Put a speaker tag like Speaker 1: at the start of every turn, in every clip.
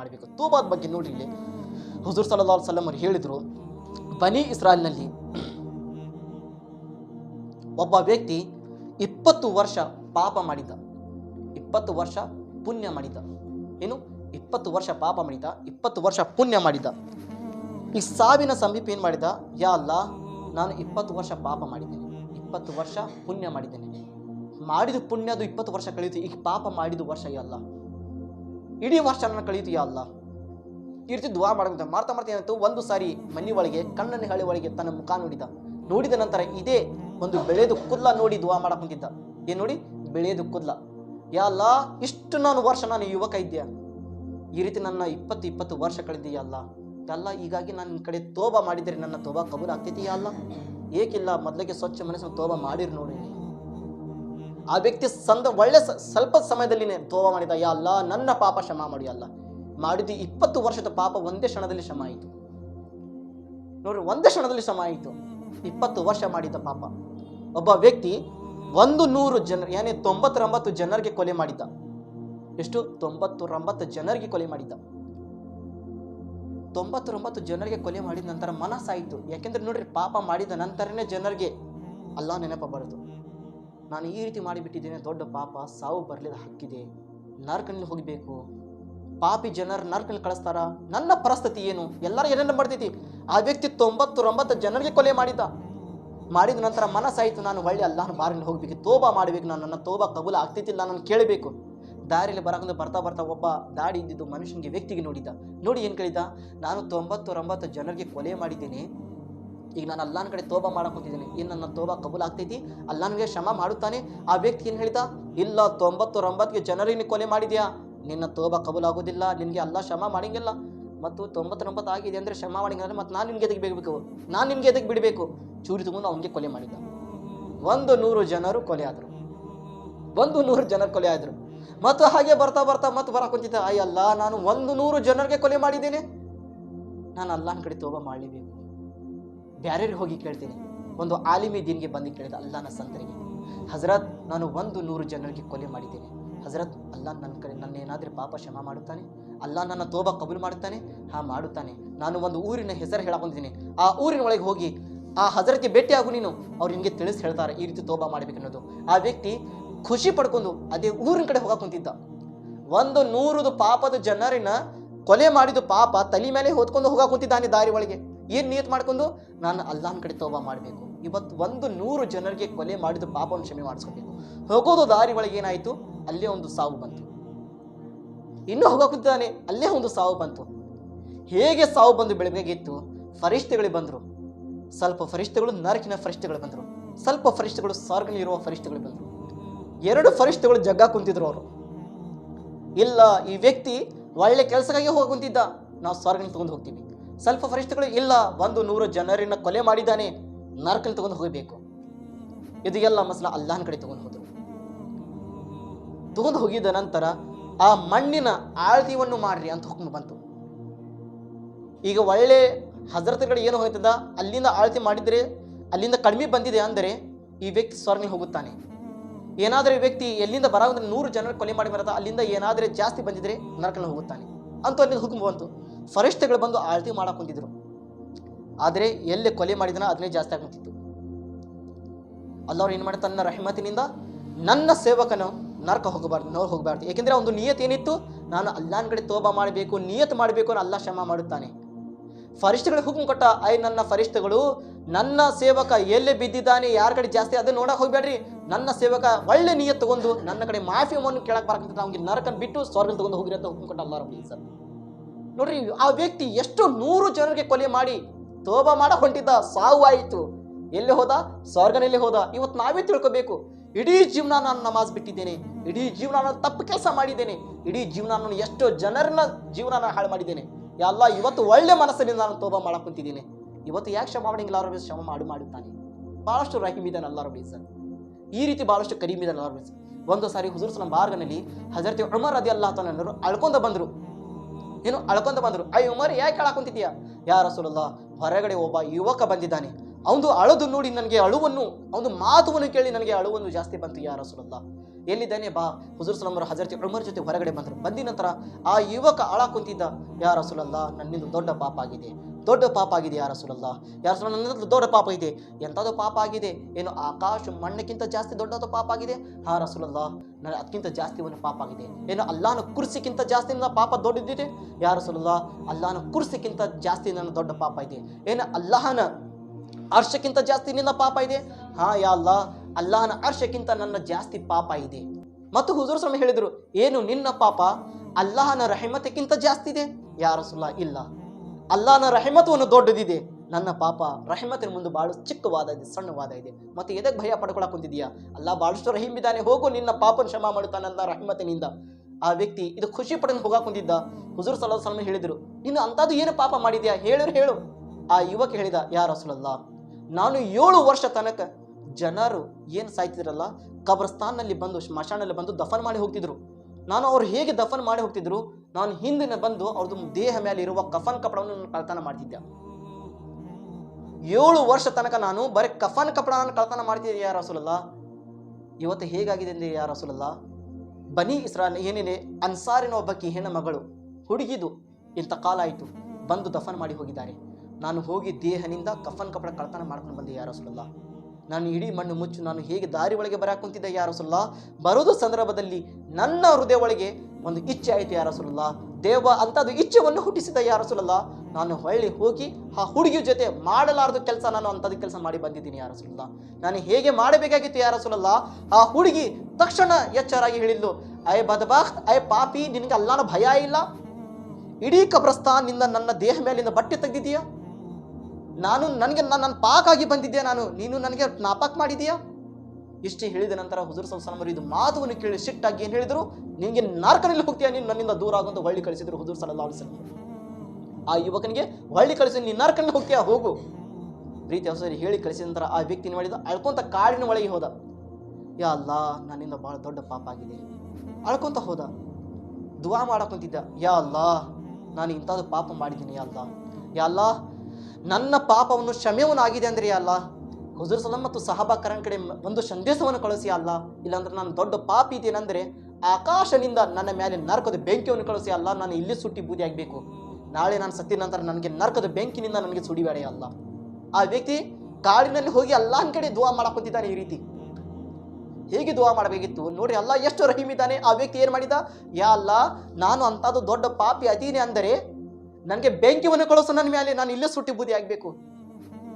Speaker 1: ಮಾಡಬೇಕು. ತೂಬಾದ ಬಗ್ಗೆ ನೋಡ್ರಿ ಹುಜೂರ್ ಸಲ್ಲಾ ಸಲ್ಲಂ ಅವರು ಹೇಳಿದರು, ಬನಿ ಇಸ್ರಾಲ್ನಲ್ಲಿ ಒಬ್ಬ ವ್ಯಕ್ತಿ ಇಪ್ಪತ್ತು ವರ್ಷ ಪಾಪ ಮಾಡಿದ್ದ. ಇಪ್ಪತ್ತು ವರ್ಷ ಪುಣ್ಯ ಮಾಡಿದ್ದ. ಏನು? ಇಪ್ಪತ್ತು ವರ್ಷ ಪಾಪ ಮಾಡಿದ ಇಪ್ಪತ್ತು ವರ್ಷ ಪುಣ್ಯ ಮಾಡಿದ್ದ. ಈ ಸಾವಿನ ಸಮೀಪ ಏನು ಮಾಡಿದ ಯಾ ಅಲ್ಲ ನಾನು ಇಪ್ಪತ್ತು ವರ್ಷ ಪಾಪ ಮಾಡಿದ್ದೇನೆ. ಇಪ್ಪತ್ತು ವರ್ಷ ಪುಣ್ಯ ಮಾಡಿದ್ದೇನೆ. ಮಾಡಿದ ಪುಣ್ಯದು ಇಪ್ಪತ್ತು ವರ್ಷ ಕಳೆಯಿತು ಈಗ ಪಾಪ ಮಾಡಿದ ವರ್ಷ ಯಾ ಅಲ್ಲ ಇಡೀ ವರ್ಷ ನನ್ನ ಕಳೀತೀಯ ಅಲ್ಲ? ಈ ರೀತಿ ದುವಾ ಮಾಡ್ಕೊಂತ ಮಾಡ್ತಾ ಮಾಡ್ತಾ ಏನಾಯ್ತು? ಒಂದು ಸಾರಿ ಮನೆ ಒಳಗೆ, ಕಣ್ಣನ ಹಳಿ ಒಳಗೆ ತನ್ನ ಮುಖ ನೋಡಿದ. ನೋಡಿದ ನಂತರ ಇದೇ ಒಂದು ಬೆಳೆದು ಕುದ್ಲ ನೋಡಿ ದುವಾ ಬಂದಿದ್ದ ಏನ್ ನೋಡಿ? ಬೆಳೆದು ಕುದ್ಲ. ಯಾ ಅಲ್ಲ, ಇಷ್ಟು ನಾನು ವರ್ಷ ನಾನು ಯುವಕ ಇದ್ದೆ ಈ ರೀತಿ ನನ್ನ ಇಪ್ಪತ್ತು ಇಪ್ಪತ್ತು ವರ್ಷ ಕಳೆದಿಯ ಅಲ್ಲ? ಹೀಗಾಗಿ ನಾನು ಕಡೆ ತೋಬ ಮಾಡಿದರೆ ನನ್ನ ತೋಬ ಕಬೂಲ್ ಆಗ್ತೈತಿಯಾ ಅಲ್ಲ? ಏಕಿಲ್ಲ ಮೊದಲಿಗೆ ಸ್ವಚ್ಛ ಮನಸ್ಸನ್ನು ತೋಬ ಮಾಡಿರಿ ನೋಡಿ. ಆ ವ್ಯಕ್ತಿ ಸಂದ ಒಳ್ಳೆ ಸ್ವಲ್ಪ ಸಮಯದಲ್ಲಿನೇ ತೋವ ಮಾಡಿದ, ಯಾ ಅಲ್ಲ, ನನ್ನ ಪಾಪ ಕ್ಷಮ ಮಾಡಿ, ಅಲ್ಲ. ಮಾಡಿದ ಇಪ್ಪತ್ತು ವರ್ಷದ ಪಾಪ ಒಂದೇ ಕ್ಷಣದಲ್ಲಿ ಕ್ಷಮ ಆಯಿತು. ನೋಡ್ರಿ, ಒಂದೇ ಕ್ಷಣದಲ್ಲಿ ಕ್ಷಮ ಆಯಿತು. ಇಪ್ಪತ್ತು ವರ್ಷ ಮಾಡಿದ ಪಾಪ. ಒಬ್ಬ ವ್ಯಕ್ತಿ ಒಂದು ನೂರು ಜನ ಏನೇ ತೊಂಬತ್ತರೊಂಬತ್ತು ಜನರಿಗೆ ಕೊಲೆ ಮಾಡಿದ್ದ. ಎಷ್ಟು? ತೊಂಬತ್ತೊಂಬತ್ತು ಜನರಿಗೆ ಕೊಲೆ ಮಾಡಿದ್ದ. ತೊಂಬತ್ತೊಂಬತ್ತು ಜನರಿಗೆ ಕೊಲೆ ಮಾಡಿದ ನಂತರ ಮನಸ್ಸಾಯಿತು. ಯಾಕೆಂದ್ರೆ ನೋಡ್ರಿ, ಪಾಪ ಮಾಡಿದ ನಂತರನೇ ಜನರಿಗೆ ಅಲ್ಲ ನೆನಪ ಬರೋದು. ನಾನು ಈ ರೀತಿ ಮಾಡಿಬಿಟ್ಟಿದ್ದೇನೆ, ದೊಡ್ಡ ಪಾಪ, ಸಾವು ಬರಲಿದ ಹಕ್ಕಿದೆ. ನರ್ಕನಲ್ಲಿ ಹೋಗಬೇಕು. ಪಾಪಿ ಜನರು ನರ್ಕನಲ್ಲಿ ಕಳಿಸ್ತಾರ. ನನ್ನ ಪರಿಸ್ಥಿತಿ ಏನು? ಎಲ್ಲರೂ ಏನೇನು ಮಾಡ್ತೈತಿ ಆ ವ್ಯಕ್ತಿ ತೊಂಬತ್ತೊಂಬತ್ತು ಜನರಿಗೆ ಕೊಲೆ ಮಾಡಿದ್ದ. ಮಾಡಿದ ನಂತರ ಮನಸ್ಸಾಯಿತು, ನಾನು ಒಳ್ಳೆ ಅಲ್ಲಾನು ಬಾರಿನಲ್ಲಿ ಹೋಗಬೇಕು, ತೋಬಾ ಮಾಡಬೇಕು, ನಾನು ನನ್ನ ತೋಬಾ ಕಬೂಲ ಆಗ್ತಿತ್ತಿಲ್ಲ ನಾನು ಕೇಳಬೇಕು. ದಾರಿಯಲ್ಲಿ ಬರಕೊಂಡು ಬರ್ತಾ ಬರ್ತಾ ಒಬ್ಬ ದಾಡಿ ಇದ್ದಿದ್ದು ಮನುಷ್ಯನಿಗೆ ವ್ಯಕ್ತಿಗೆ ನೋಡಿದ್ದ. ನೋಡಿ ಏನು ಕೇಳಿದ ನಾನು ತೊಂಬತ್ತೊಂಬತ್ತು ಜನರಿಗೆ ಕೊಲೆ ಮಾಡಿದ್ದೇನೆ. ಈಗ ನಾನು ಅಲ್ಲಾನ ಕಡೆ ತೋಬ ಮಾಡಕ್ ಕೂತಿದ್ದೇನೆ. ಇನ್ನು ನನ್ನ ತೋಬ ಕಬೂಲ್ ಆಗ್ತೈತಿ. ನನಗೆ ಕ್ಷಮ ಮಾಡುತ್ತಾನೆ. ಆ ವ್ಯಕ್ತಿ ಏನು ಹೇಳ್ತಾ? ಇಲ್ಲ ತೊಂಬತ್ತೊಂಬತ್ತಿಗೆ ಜನರಿಗೆ ಕೊಲೆ ಮಾಡಿದ್ಯಾ? ನಿನ್ನ ತೋಬ ಕಬೂಲ್ ಆಗೋದಿಲ್ಲ. ನಿನಗೆ ಅಲ್ಲ ಕ್ಷಮ ಮಾಡಂಗಿಲ್ಲ. ಮತ್ತು ತೊಂಬತ್ತೊಂಬತ್ತು ಆಗಿದೆ ಅಂದರೆ ಕ್ಷಮ ಮಾಡಂಗಿಲ್ಲ ಮತ್ತು ನಾನು ನಿನ್ಗೆ ಎದಕ್ಕೆ ಬೇಕು ನಾನು ನಿಮ್ಗೆ ಎದಕ್ಕೆ ಬಿಡಬೇಕು? ಚೂರಿ ತಗೊಂಡು ಅವನಿಗೆ ಕೊಲೆ ಮಾಡಿದ ಒಂದು ನೂರು ಜನರು ಕೊಲೆ ಆದರು. ಒಂದು ನೂರು ಜನರು ಕೊಲೆ ಆದರು. ಮತ್ತು ಹಾಗೆ ಬರ್ತಾ ಬರ್ತಾ ಮತ್ತೆ ಬರ ಕುಂತಿದ್ದ. ಅಯ್ಯಲ್ಲ ನಾನು ಒಂದು ನೂರು ಜನರಿಗೆ ಕೊಲೆ ಮಾಡಿದ್ದೇನೆ. ನಾನು ಅಲ್ಲಾನ್ ಕಡೆ ತೋಬ ಮಾಡಲೇಬೇಕು. ಬ್ಯಾರೆರಿಗೆ ಹೋಗಿ ಕೇಳ್ತೀನಿ. ಒಂದು ಆಲಿಮಿ ದಿನ್ಗೆ ಬಂದು ಕೇಳಿದ ಅಲ್ಲಾನ ಸಂತರಿಗೆ. ಹಜರತ್, ನಾನು ಒಂದು ನೂರು ಜನರಿಗೆ ಕೊಲೆ ಮಾಡಿದ್ದೇನೆ. ಹಜರತ್ ಅಲ್ಲಾ ನನ್ನ ಕಡೆ ನನ್ನ ಏನಾದರೂ ಪಾಪ ಕ್ಷಮ ಮಾಡುತ್ತಾನೆ? ಅಲ್ಲ ನನ್ನ ತೋಬ ಕಬೂಲ್ ಮಾಡುತ್ತಾನೆ? ಹಾ, ಮಾಡುತ್ತಾನೆ. ನಾನು ಒಂದು ಊರಿನ ಹೆಸರು ಹೇಳಕೊಂಡಿದ್ದೀನಿ. ಆ ಊರಿನ ಒಳಗೆ ಹೋಗಿ ಆ ಹಜರತ್ಗೆ ಭೇಟಿ ಆಗು ನೀನು. ಅವ್ರು ನಿಮಗೆ ತಿಳಿಸಿ ಹೇಳ್ತಾರೆ ಈ ರೀತಿ ತೋಬಾ ಅನ್ನೋದು ಆ ವ್ಯಕ್ತಿ ಖುಷಿ ಪಡ್ಕೊಂಡು ಅದೇ ಊರಿನ ಕಡೆ ಹೋಗಕ್ಕೆ ಕುಂತಿದ್ದ. ಒಂದು ನೂರದು ಪಾಪದ ಜನರನ್ನ ಕೊಲೆ ಮಾಡಿದ ಪಾಪ ತಲೆ ಮೇಲೆ ಹೊತ್ಕೊಂಡು ಹೋಗಕ್ಕೆ ಕುಂತಿದ್ದಾನೆ ದಾರಿ ಒಳಗೆ. ಏನ್ ನಿಯತ್ ಮಾಡ್ಕೊಂಡು? ನಾನು ಅಲ್ಲಾಹನ ಕಡೆ ತೋಬ ಮಾಡಬೇಕು. ಇವತ್ತು ಒಂದು ನೂರು ಜನರಿಗೆ ಕೊಲೆ ಮಾಡಿದ ಪಾಪವನ್ನು ಕ್ಷಮೆ ಮಾಡಿಸ್ಕೋಬೇಕು. ಹೋಗೋದು ದಾರಿ ಒಳಗೆ ಏನಾಯ್ತು? ಅಲ್ಲೇ ಒಂದು ಸಾವು ಬಂತು. ಇನ್ನೂ ಹೋಗಕ್ ಕುಂತಿದ್ದಾನೆ ಅಲ್ಲೇ ಒಂದು ಸಾವು ಬಂತು. ಹೇಗೆ ಸಾವು ಬಂದು ಬೆಳಗ್ಗೆಗಿತ್ತು ಫರಿಷ್ಠೆಗಳಿಗೆ ಬಂದರು. ಸ್ವಲ್ಪ ಫರಿಷ್ಠಗಳು ನರಕಿನ ಫರಿಷ್ಠೆಗಳು ಬಂದರು. ಸ್ವಲ್ಪ ಫರಿಷ್ಠಗಳು ಸ್ವರ್ಗನಲ್ಲಿರುವ ಫರಿಷ್ಠೆಗಳು ಬಂದರು. ಎರಡು ಫರಿಷ್ಠೆಗಳು ಜಗ್ಗ ಕುಂತಿದ್ರು ಅವರು. ಇಲ್ಲ, ಈ ವ್ಯಕ್ತಿ ಒಳ್ಳೆ ಕೆಲಸಕ್ಕಾಗಿ ಹೋಗಿ ಕುಂತಿದ್ದ. ನಾವು ಸ್ವರ್ಗನ ತಗೊಂಡು ಹೋಗ್ತೀವಿ. ಸ್ವಲ್ಪ ಫರಿಷ್ಠಗಳು ಇಲ್ಲ. ಒಂದು ನೂರು ಜನರನ್ನ ಕೊಲೆ ಮಾಡಿದ್ದಾನೆ. ನರಕಲ್ಲಿ ತಗೊಂಡು ಹೋಗಬೇಕು. ಇದು ಎಲ್ಲ ಮಸಲ ಅಲ್ಲಾಹನ ಕಡೆ ತಗೊಂಡು ಹೋದ್ರು. ತಗೊಂಡು ಹೋಗಿದ ನಂತರ ಆ ಮಣ್ಣಿನ ಆಳ್ತಿವನ್ನು ಮಾಡ್ರಿ ಅಂತ ಹುಕ್ಮ ಬಂತು. ಈಗ ಒಳ್ಳೆ ಹಜರತ್ ಕಡೆ ಏನು ಹೋಗ್ತದ ಅಲ್ಲಿಂದ ಆಳ್ತಿ ಮಾಡಿದರೆ, ಅಲ್ಲಿಂದ ಕಡಿಮೆ ಬಂದಿದೆ ಅಂದರೆ ಈ ವ್ಯಕ್ತಿ ಸ್ವರ್ಣಿ ಹೋಗುತ್ತಾನೆ. ಏನಾದರೂ ಈ ವ್ಯಕ್ತಿ ಎಲ್ಲಿಂದ ಬರೋದ್ರೆ ನೂರು ಜನರು ಕೊಲೆ ಮಾಡಿ ಬರದ ಅಲ್ಲಿಂದ ಏನಾದರೆ ಜಾಸ್ತಿ ಬಂದಿದ್ರೆ ನರಕಲ್ಲಿ ಹೋಗುತ್ತಾನೆ. ಅಂತೂ ಅಲ್ಲಿಂದ ಹುಕ್ಮ ಬಂತು. ಫರಿಷ್ಠಗಳು ಬಂದು ಆಳ್ತಿ ಮಾಡಕೊಂಡಿದ್ರು ಆದರೆ ಎಲ್ಲಿ ಕೊಲೆ ಮಾಡಿದನ ಅದನ್ನೇ ಜಾಸ್ತಿ ಆಗುತ್ತಿತ್ತು ಅಲ್ಲವ್ರು ಏನು ಮಾಡಿ ತನ್ನ ರಹಮತಿನಿಂದ ನನ್ನ ಸೇವಕನು ನರಕ ಹೋಗಬಾರ್ದು ನೋವು ಹೋಗಬಾರ್ದು. ಏಕೆಂದರೆ ಒಂದು ನಿಯತ್ ಏನಿತ್ತು? ನಾನು ಅಲ್ಲಾನ್ ಕಡೆ ತೋಬ ಮಾಡಬೇಕು, ನಿಯತ್ ಮಾಡಬೇಕು ಅನ್ನ ಅಲ್ಲ ಕ್ಷಮ ಮಾಡುತ್ತಾನೆ. ಫರಿಷ್ಠಗಳಿಗೆ ಹುಕುಂ ಕೊಟ್ಟ, ಐ, ನನ್ನ ಫರಿಷ್ಠಗಳು ನನ್ನ ಸೇವಕ ಎಲ್ಲಿ ಬಿದ್ದಿದ್ದಾನೆ, ಯಾರ ಕಡೆ ಜಾಸ್ತಿ ಅದನ್ನ ನೋಡಕ್ಕೆ ಹೋಗ್ಬೇಡ್ರಿ ನನ್ನ ಸೇವಕ ಒಳ್ಳೆ ನಿಯತ್ ತಗೊಂಡು ನನ್ನ ಕಡೆ ಮಾಫಿ ಅಮ್ಮನ್ನು ಕೇಳಕ್ ಬರಕಂತ ಅವ್ನಿಗೆ ನರಕನ್ ಬಿಟ್ಟು ಸ್ವರ್ಗ ತಗೊಂಡು ಹೋಗಿರಿ ಅಂತ ಹುಕುಂ ಕೊಟ್ಟ ಅಲ್ಲ ಪ್ಲೀಸ್ ಸರ್ ನೋಡ್ರಿ, ಆ ವ್ಯಕ್ತಿ ಎಷ್ಟು ನೂರು ಜನರಿಗೆ ಕೊಲೆ ಮಾಡಿ ತೋಬ ಮಾಡ ಹೊಂಟಿದ್ದ ಸಾವು ಆಯಿತು. ಎಲ್ಲಿ ಹೋದ? ಸ್ವರ್ಗನಲ್ಲಿ ಹೋದ. ಇವತ್ತು ನಾವೇ ತಿಳ್ಕೊಬೇಕು. ಇಡೀ ಜೀವನ ನಾನು ನಮಾಜ್ ಬಿಟ್ಟಿದ್ದೇನೆ. ಇಡೀ ಜೀವನ ನಾನು ತಪ್ಪು ಕೆಲಸ ಮಾಡಿದ್ದೇನೆ. ಇಡೀ ಜೀವನ ನಾನು ಎಷ್ಟೋ ಜನರನ್ನ ಜೀವನ ನಾನು ಹಾಳು ಮಾಡಿದ್ದೇನೆ. ಎಲ್ಲ ಇವತ್ತು ಒಳ್ಳೆ ಮನಸ್ಸಿನಿಂದ ನಾನು ತೋಬ ಮಾಡಕ್ ಕುಂತಿದ್ದೀನಿ. ಇವತ್ತು ಯಾಕೆ ಕ್ಷಮ ಮಾಡಿ ಅವ್ರ ಶ್ರಮ ಮಾಡಿ ಮಾಡುತ್ತಾನೆ. ರಹಿಮ್ ಇದೆ ನಲ್ಲಾರ ಸರ್ ಈ ರೀತಿ ಕರೀಮ್ ಇದ್ದಾನೆ ಅಲ್ಲಾರ ಒಂದು ಸಾರಿ ಹುಜೂರ್ ಸಲ ಮಾರ್ಗನಲ್ಲಿ ಹಜರತಿ ಉಮರ್ ಅದಿ ಅಲ್ಲಾಹ ತನರು ಅಳ್ಕೊಂಡ ಬಂದರು. ಏನು ಅಳ್ಕೊಂತ ಬಂದರು. ಆ ಉಮರ್ ಯಾಕೆ ಅಳಕ್ ಯಾರ ಸುಲಲ್ಲ ಹೊರಗಡೆ ಒಬ್ಬ ಯುವಕ ಬಂದಿದ್ದಾನೆ. ಅವನು ಅಳದು ನೋಡಿ ನನಗೆ ಅಳುವನ್ನು, ಅವನು ಮಾತುವನ್ನು ಕೇಳಿ ನನಗೆ ಅಳುವನ್ನು ಜಾಸ್ತಿ ಬಂತು ಯಾರ ಸುಲಲ್ಲ ಎಲ್ಲಿದ್ದಾನೆ ಬಾ. ಹುಜೂರ್ ಸಲಮರು ಹಜರತಿ ಉಮರ್ ಜೊತೆ ಹೊರಗಡೆ ಬಂದರು. ಬಂದಿ ನಂತರ ಆ ಯುವಕ ಆಳ ಕುಂತಿದ್ದ, ಯಾ ರಸೂಲಲ್ಲ ನನ್ನಿಂದ ದೊಡ್ಡ ಪಾಪ ಆಗಿದೆ. ದೊಡ್ಡ ಪಾಪ ಆಗಿದೆ ಯಾರ ಸುಲಲ್ಲ ಯಾರ ಸುಲ ನನ್ನಿಂದ ದೊಡ್ಡ ಪಾಪ ಇದೆ. ಎಂಥದ್ದು ಪಾಪ ಆಗಿದೆ ಏನು ಆಕಾಶ ಮಣ್ಣಕ್ಕಿಂತ ಜಾಸ್ತಿ ದೊಡ್ಡದು ಪಾಪ ಆಗಿದೆ ಹಾ ರಸುಲಲ್ಲ ನನ್ನ ಅದಕ್ಕಿಂತ ಜಾಸ್ತಿ ಒಂದು ಪಾಪ ಆಗಿದೆ ಏನು ಅಲ್ಲಾನ ಕುರ್ಸಿಕ್ಕಿಂತ ಜಾಸ್ತಿ ನನ್ನ ಪಾಪ ದೊಡ್ಡದಿದೆ? ಯಾರ ಸುಲಲ್ಲ ಅಲ್ಲಾನ ಕುರ್ಸಿಕ್ಕಿಂತ ಜಾಸ್ತಿ ನನ್ನ ದೊಡ್ಡ ಪಾಪ ಇದೆ. ಏನು ಅಲ್ಲಾಹನ ಅರ್ಷಕ್ಕಿಂತ ಜಾಸ್ತಿ ನಿನ್ನ ಪಾಪ ಇದೆ? ಹಾ ಯಾ ಅಲ್ಲ ಅಲ್ಲಾಹನ ಅರ್ಷಕ್ಕಿಂತ ನನ್ನ ಜಾಸ್ತಿ ಪಾಪ ಇದೆ. ಮತ್ತು ಹುಜೂರ್ ಸ್ವಾಮಿ ಹೇಳಿದರು, ಏನು ನಿನ್ನ ಪಾಪ? ಅಲ್ಲಾಹನ ರಹಮತಕ್ಕಿಂತ ಜಾಸ್ತಿ ಇದೆ? ಯಾರ ಸುಲ್ಲ ಇಲ್ಲ. ಅಲ್ಲಾಹನ ರಹಿಮತವನ್ನು ದೊಡ್ಡದಿದೆ. ನನ್ನ ಪಾಪ ರಹಿಮತಿನ ಮುಂದೆ ಭಾಳ ಚಿಕ್ಕವಾದ ಇದೆ, ಸಣ್ಣವಾದ ಇದೆ. ಮತ್ತೆ ಎದಕ್ಕೆ ಭಯ ಪಡ್ಕೊಳಕ್ ಕುಂತಿದ್ಯಾ ಅಲ್ಲ ಭಾಳಷ್ಟು ರಹೀಮ್ ಇದ್ದಾನೆ, ಹೋಗು, ನಿನ್ನ ಪಾಪನ ಕ್ಷಮ ಮಾಡುತ್ತಾನೆ ಅಂತ ರಹಿಮತಿನಿಂದ ಆ ವ್ಯಕ್ತಿ ಇದು ಖುಷಿ ಪಡೆದು ಹೋಗಾಕ್ ಕುಂತಿದ್ದ. ಹುಜೂರ್ ಸಲಹ್ ಸಲಮ ಹೇಳಿದರು ನೀನು ಅಂಥದ್ದು ಏನು ಪಾಪ ಮಾಡಿದ್ಯಾ? ಹೇಳಿದ್ರು ಹೇಳು. ಆ ಯುವಕ ಹೇಳಿದ, ಯಾ ಅಸಲಲ್ಲ ನಾನು ಏಳು ವರ್ಷ ತನಕ ಜನರು ಏನು ಸಾಯ್ತಿದ್ರಲ್ಲ, ಕಬ್ರಸ್ತಾನ್ನಲ್ಲಿ ಬಂದು ಸ್ಮಶಾನಲ್ಲಿ ಬಂದು ದಫನ್ ಮಾಡಿ ಹೋಗ್ತಿದ್ರು. ನಾನು ಅವ್ರು ಹೇಗೆ ದಫನ್ ಮಾಡಿ ಹೋಗ್ತಿದ್ರು? ನಾನು ಹಿಂದಿನ ಬಂದು ಅವ್ರದ್ದು ದೇಹ ಮೇಲೆ ಇರುವ ಕಫನ್ ಕಪಡವನ್ನು ನಾನು ಕಳ್ತನ ಮಾಡ್ತಿದ್ದೆ. ಏಳು ವರ್ಷ ತನಕ ನಾನು ಬರೀ ಕಫನ್ ಕಪಡವನ್ನು ಕಳ್ತನ ಮಾಡ್ತಿದ್ದೆ ಯಾರ ರಸೂಲಲ್ಲ? ಇವತ್ತು ಹೇಗಾಗಿದೆ ಅಂದರೆ ಯಾರ ರಸೂಲಲ್ಲ? ಬನಿ ಇಸ್ರಾಲ್ ಏನೇನೆ ಅನ್ಸಾರಿನ ಒಬ್ಬಕ್ಕೆ ಹೆಣ್ಣು ಮಗಳು ಹುಡುಗಿದು ಇಂಥ ಕಾಲ ಆಯಿತು ಬಂದು ದಫನ್ ಮಾಡಿ ಹೋಗಿದ್ದಾರೆ. ನಾನು ಹೋಗಿ ದೇಹನಿಂದ ಕಫನ್ ಕಪಡ ಕಳ್ತನ ಮಾಡ್ಕೊಂಡು ಬಂದೆ ಯಾರ ರಸೂಲಲ್ಲ. ನಾನು ಇಡೀ ಮಣ್ಣು ಮುಚ್ಚು ನಾನು ಹೇಗೆ ದಾರಿ ಒಳಗೆ ಬರಾಕುಂತಿದ್ದೆ ಯಾರ ರಸೂಲಲ್ಲ? ಬರೋದು ಸಂದರ್ಭದಲ್ಲಿ ನನ್ನ ಹೃದಯ ಒಳಗೆ ಒಂದು ಇಚ್ಛೆ ಆಯಿತು ಯಾ ರಸೂಲಲ್ಲ ದೇವ ಅಂಥದ್ದು ಇಚ್ಛೆವನ್ನು ಹುಟ್ಟಿಸಿದ ಯಾ ರಸೂಲಲ್ಲ ನಾನು ಹೊಳ್ಳಿ ಹೋಗಿ ಆ ಹುಡುಗಿಯ ಜೊತೆ ಮಾಡಲಾರದ ಕೆಲಸ ನಾನು ಅಂಥದ್ದು ಕೆಲಸ ಮಾಡಿ ಬಂದಿದ್ದೀನಿ ಯಾ ರಸೂಲಲ್ಲ ನಾನು ಹೇಗೆ ಮಾಡಬೇಕಾಗಿತ್ತು ಯಾ ರಸೂಲಲ್ಲ ಆ ಹುಡುಗಿ ತಕ್ಷಣ ಎಚ್ಚರಾಗಿ ಹೇಳಿದ್ಲು ಅಯ್ ಬದಬಾಖ್ ಅಯ್ ಪಾಪಿ, ನಿನಗೆ ಅಲ್ಲಾನ ಭಯ ಇಲ್ಲ? ಇಡೀ ಕಬ್ರಸ್ತಾನ್ನಿಂದ ನನ್ನ ದೇಹ ಮೇಲಿಂದ ಬಟ್ಟೆ ತೆಗೆದಿದೀಯಾ ನಾನು ನನಗೆ ನನ್ನ ನನ್ನ ಪಾಕಾಗಿ ಬಂದಿದ್ದೆ ನಾನು, ನೀನು ನನಗೆ ನಾಪಾಕ್ ಮಾಡಿದೀಯಾ ಇಷ್ಟೇ ಹೇಳಿದ ನಂತರ ಹುಜೂರ್ ಅವರು ಇದು ಮಾತುವನ್ನು ಕೇಳಿ ಸಿಟ್ಟಾಗಿ ಏನು ಹೇಳಿದರು ನಿನಗೆ ನಾರ್ಕನಲ್ಲಿ ಹೋಗ್ತೀಯಾ, ನೀನು ನನ್ನಿಂದ ದೂರ ಆಗುವಂತ ಹೊಳ್ಳಿ ಕಳಿಸಿದ್ರು ಹುಜೂರ್ ಸಲ್ಲಾ ಅಲಿಸ್ಲಾಂ ಆ ಯುವಕನಿಗೆ ಹೊಳ್ಳಿ ಕಳಿಸಿ, ನೀನು ನಾರ್ಕನಲ್ಲಿ ಹೋಗ್ತೀಯಾ, ಹೋಗು. ಪ್ರೀತಿ ಅವಸರಿ ಹೇಳಿ ಕಳಿಸಿದ ನಂತರ ಆ ವ್ಯಕ್ತಿ ಮಾಡಿದ? ಅಳ್ಕೊಂತ ಕಾಡಿನ ಒಳಗೆ ಹೋದ. ಯಾ ಅಲ್ಲ ನನ್ನಿಂದ ಭಾಳ ದೊಡ್ಡ ಪಾಪ ಆಗಿದೆ. ಅಳ್ಕೊಂತ ಹೋದ. ದುವಾ ಮಾಡಕೊಂತಿದ್ದ. ಯಾ ಅಲ್ಲ ನಾನು ಇಂಥದ್ದು ಪಾಪ ಮಾಡಿದ್ದೀನಿ, ಯಾ ಅಲ್ಲ ಯಾ ಅಲ್ಲ ನನ್ನ ಪಾಪವನ್ನು ಕ್ಷಮೆಯನ್ನು ಆಗಿದೆ ಅಂದರೆ ಯಾ ಅಲ್ಲ ಹುಜೂರ್ ಸಲಂ ಮತ್ತು ಸಹಾಬಾಕರನ್ ಕಡೆ ಒಂದು ಸಂದೇಶವನ್ನು ಕಳಿಸಿ, ಅಲ್ಲ, ಇಲ್ಲಾಂದ್ರೆ ನಾನು ದೊಡ್ಡ ಪಾಪಿ ಇದ್ದೇನೆಂದರೆ ಆಕಾಶನಿಂದ ನನ್ನ ಮೇಲೆ ನರಕದ ಬೆಂಕಿಯನ್ನು ಕಳಿಸಿ, ಅಲ್ಲ, ನಾನು ಇಲ್ಲಿ ಸುಟ್ಟಿ ಬೂದಿ ಆಗಬೇಕು. ನಾಳೆ ನಾನು ಸತ್ತಿದ ನಂತರ ನನಗೆ ನರಕದ ಬೆಂಕಿನಿಂದ ನನಗೆ ಸುಡಿಬೇಡ, ಅಲ್ಲ. ಆ ವ್ಯಕ್ತಿ ಕಾಡಿನಲ್ಲಿ ಹೋಗಿ ಅಲ್ಲಾಹನ ಕಡೆ ದುವಾ ಮಾಡಕೊತಿದ್ದಾನೆ ಈ ರೀತಿ. ಹೇಗೆ ದುವಾ ಮಾಡಬೇಕಿತ್ತು? ನೋಡ್ರಿ, ಅಲ್ಲ, ಎಷ್ಟು ರಹೀಮಿದ್ದಾನೆ ಆ ವ್ಯಕ್ತಿ ಏನು ಮಾಡಿದ? ಯಾ ಅಲ್ಲ, ನಾನು ಅಂಥದ್ದು ದೊಡ್ಡ ಪಾಪಿ ಅದೀನಿ ಅಂದರೆ, ನನಗೆ ಬೆಂಕಿವನ್ನು ಕಳಿಸೋ ನನ್ನ ಮೇಲೆ ನಾನು ಇಲ್ಲೇ ಸುಟ್ಟಿ ಬೂದಿ ಆಗಬೇಕು.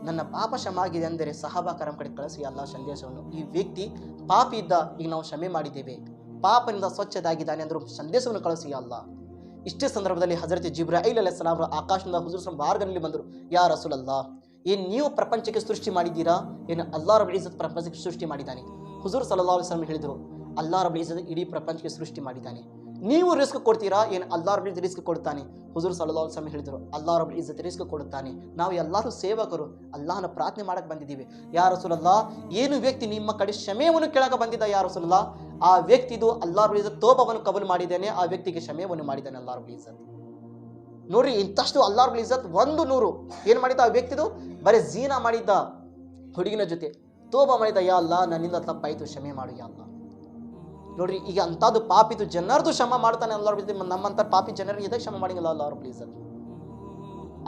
Speaker 1: ನನ್ನ ಪಾಪ ಶಮಾಗಿದೆ ಆಗಿದೆ ಅಂದರೆ ಸಹಾಬಾಕರಂ ಕಡೆ ಕಳಿಸಿ ಅಲ್ಲ ಸಂದೇಶವನ್ನು. ಈ ವ್ಯಕ್ತಿ ಪಾಪಿ ಇದ್ದ ಈಗ ನಾವು ಕ್ಷಮೆ ಮಾಡಿದ್ದೇವೆ. ಪಾಪನಿಂದ ಸ್ವಚ್ಛದಾಗಿದ್ದಾನೆ ಅಂದರು ಸಂದೇಶವನ್ನು ಕಳಿಸಿ ಅಲ್ಲ. ಇಷ್ಟೇ ಸಂದರ್ಭದಲ್ಲಿ ಹಜರತ್ ಜಿಬ್ರಾಯಿಲ್ ಅಲೈ ಸಲಾಮ್ ಆಕಾಶದಿಂದ ಹುಜೂರ್ ಮಾರ್ಗನಲ್ಲಿ ಬಂದರು. ಯಾ ರಸೂಲಲ್ಲ ಏನು ನೀವು ಪ್ರಪಂಚಕ್ಕೆ ಸೃಷ್ಟಿ ಮಾಡಿದ್ದೀರಾ? ಏನು ಅಲ್ಲಾ ರಬ್ ಇಜ್ಜತ್ ಪ್ರಪಂಚಕ್ಕೆ ಸೃಷ್ಟಿ ಮಾಡಿದ್ದಾನೆ? ಹುಜೂರ್ ಸಲ್ಲಾ ಅಲಿಸ್ಲಾಮ್ ಹೇಳಿದರು ಅಲ್ಲಾ ರಬ್ ಇಜ್ಜತ್ ಇಡೀ ಪ್ರಪಂಚಕ್ಕೆ ಸೃಷ್ಟಿ ಮಾಡಿದ್ದಾನೆ. ನೀವು ರಿಸ್ಕ್ ಕೊಡ್ತೀರಾ? ಏನು ಅಲ್ಲಾ ರಬ್ ಇಜ್ಜತ್ ರಿಸ್ಕ್ ಕೊಡ್ತಾನೆ ಹುಜೂರ್ ಸಲ್ಲಾ ಸ್ವಾಮಿ ಹೇಳಿದರು ಅಲ್ಲಾ ರಬ್ ಇಜ್ಜತ್ ರಿಸ್ಕ್ ಕೊಡುತ್ತಾನೆ. ನಾವು ಎಲ್ಲರೂ ಸೇವಕರು, ಅಲ್ಲಾಹನ ಪ್ರಾರ್ಥನೆ ಮಾಡಕ್ಕೆ ಬಂದಿದ್ದೀವಿ. ಯಾರು ಸುಲಲ್ಲ ಏನು ವ್ಯಕ್ತಿ ನಿಮ್ಮ ಕಡೆ ಕ್ಷಮೆಯನ್ನು ಕೇಳಕ್ಕೆ ಬಂದಿದ್ದ? ಯಾರು ಸುಲಲ್ಲ ಆ ವ್ಯಕ್ತಿದು ಅಲ್ಲಾ ರಬ್ ಇಜ್ಜತ್ ತೋಪವನ್ನು ಕಬಲ್ ಮಾಡಿದ್ದೇನೆ, ಆ ವ್ಯಕ್ತಿಗೆ ಕ್ಷಮೆಯನ್ನು ಮಾಡಿದ್ದಾನೆ ಅಲ್ಲಾ ಇಜ್ಜತ್. ನೋಡ್ರಿ ಇಂತಷ್ಟು ಅಲ್ಲಾ ಇಜ್ಜತ್ ಒಂದು ನೂರು. ಏನು ಮಾಡಿದ್ದ ಆ ವ್ಯಕ್ತಿದು? ಬರೀ ಜೀನ ಮಾಡಿದ್ದ ಹುಡುಗಿನ ಜೊತೆ. ತೋಬ ಮಾಡಿದ ಯಾ ಅಲ್ಲ ನನ್ನಿಂದ ತಪ್ಪಾಯಿತು, ಕ್ಷಮೆ ಮಾಡು, ಯಾ ಅಲ್ಲ ನೋಡ್ರಿ, ಈಗ ಅಂಥದ್ದು ಪಾಪಿದು ಜನರದು ಕ್ಷಮ ಮಾಡ್ತಾನೆ ಅಲ್ಲಾರ ನಮ್ಮಂತ ಪಾಪಿ ಜನರಿಗೆ ಇದಕ್ಕೆ ಕ್ಷಮ ಮಾಡಿಲ್ಲ ಅಲ್ಲಾರ ಪ್ಲೀಸ್